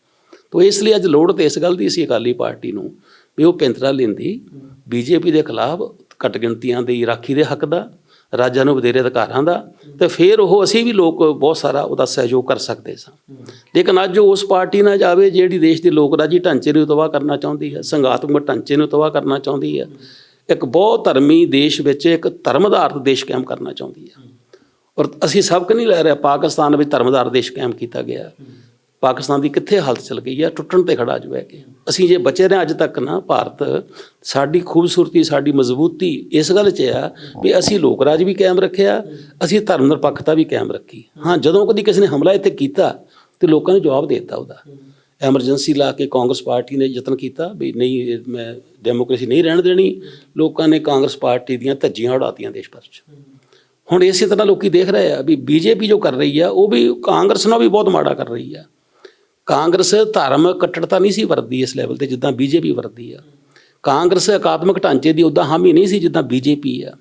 ਤੋ ਇਸ ਲਈ ਅੱਜ ਲੋੜ ਤੇ ਇਸ ਗੱਲ ਦੀ ਸੀ ਅਕਾਲੀ ਪਾਰਟੀ ਨੂੰ ਵੀ ਉਹ ਪੈਂਤਰਾ ਲੈਂਦੀ। ਬੀਜੇਪੀ ਦੇ ਖਿਲਾਫ ਘੱਟ ਗਿਣਤੀਆਂ ਦੀ ਰਾਖੀ ਦੇ ਹੱਕ ਦਾ ਰਾਜਾਂ ਨੂੰ ਵਧੇਰੇ ਅਧਿਕਾਰਾਂ ਦਾ ਤੇ ਫਿਰ ਉਹ ਅਸੀਂ ਵੀ ਲੋਕ ਬਹੁਤ ਸਾਰਾ ਉਹਦਾ ਸਹਿਯੋਗ ਕਰ ਸਕਦੇ ਸਾਂ। ਲੇਕਿਨ ਅੱਜ ਉਸ ਪਾਰਟੀ ਨਾਲ ਜਾਵੇ ਜਿਹੜੀ ਦੇਸ਼ ਦੇ ਲੋਕ ਰਾਜੀ ਢਾਂਚੇ ਨੂੰ ਤਬਾਹ ਕਰਨਾ ਚਾਹੁੰਦੀ ਹੈ ਸੰਘਾਤਮਕ ਢਾਂਚੇ ਨੂੰ ਤਬਾਹ ਕਰਨਾ ਚਾਹੁੰਦੀ ਹੈ, ਇੱਕ ਬਹੁਤ ਧਰਮੀ ਦੇਸ਼ ਵਿੱਚ ਇੱਕ ਧਰਮ ਆਧਾਰਿਤ ਦੇਸ਼ ਕਾਇਮ ਕਰਨਾ ਚਾਹੁੰਦੀ ਹੈ। ਔਰ ਅਸੀਂ ਸਬਕ ਨਹੀਂ ਲੈ ਰਹੇ, ਪਾਕਿਸਤਾਨ ਵਿੱਚ ਧਰਮਦਾਰ ਦੇਸ਼ ਕਾਇਮ ਕੀਤਾ ਗਿਆ। ਪਾਕਿਸਤਾਨ ਦੀ ਕਿੱਥੇ ਹਾਲਤ ਚਲ ਗਈ ਆ, ਟੁੱਟਣ ਤੇ ਖੜਾ ਜੋ ਬਹਿ ਕੇ। ਅਸੀਂ ਜੇ ਬਚੇ ਰਹੇ ਅੱਜ ਤੱਕ ਨਾ ਭਾਰਤ, ਸਾਡੀ ਖੂਬਸੂਰਤੀ, ਸਾਡੀ ਮਜ਼ਬੂਤੀ ਇਸ ਗੱਲ 'ਚ ਆ ਵੀ ਅਸੀਂ ਲੋਕ ਰਾਜ ਵੀ ਕਾਇਮ ਰੱਖਿਆ, ਅਸੀਂ ਧਰਮ ਨਿਰਪੱਖਤਾ ਵੀ ਕਾਇਮ ਰੱਖੀ। ਹਾਂ, ਜਦੋਂ ਕਦੀ ਕਿਸੇ ਨੇ ਹਮਲਾ ਇੱਥੇ ਕੀਤਾ ਤੇ ਲੋਕਾਂ ਨੇ ਜਵਾਬ ਦੇ ਦਿੱਤਾ ਉਹਦਾ। ਐਮਰਜੈਂਸੀ ਲਾ ਕੇ ਕਾਂਗਰਸ ਪਾਰਟੀ ਨੇ ਯਤਨ ਕੀਤਾ ਵੀ ਨਹੀਂ ਮੈਂ ਡੈਮੋਕ੍ਰੇਸੀ ਨਹੀਂ ਰਹਿਣ ਦੇਣੀ, ਲੋਕਾਂ ਨੇ ਕਾਂਗਰਸ ਪਾਰਟੀ ਦੀਆਂ ਧੱਜੀਆਂ ਉਡਾਤੀਆਂ ਦੇਸ਼ ਭਰ 'ਚ। ਹੁਣ ਇਸੇ ਤਰ੍ਹਾਂ ਲੋਕੀ ਦੇਖ ਰਹੇ ਆ ਵੀ ਬੀਜੇਪੀ ਜੋ ਕਰ ਰਹੀ ਆ, ਉਹ ਵੀ ਕਾਂਗਰਸ ਨਾਲ ਵੀ ਬਹੁਤ ਮਾੜਾ ਕਰ ਰਹੀ ਆ। ਕਾਂਗਰਸ ਧਰਮ ਕੱਟੜਤਾ ਨਹੀਂ ਸੀ ਵਰਦੀ ਇਸ ਲੈਵਲ ਤੇ ਜਿੱਦਾਂ ਬੀਜੇਪੀ ਵਰਦੀ ਆ। ਕਾਂਗਰਸ ਅਕਾਦਮਿਕ ਢਾਂਚੇ ਦੀ ਉਦਾਂ ਹਾਮੀ ਨਹੀਂ ਸੀ ਜਿੱਦਾਂ ਬੀਜੇਪੀ ਆ।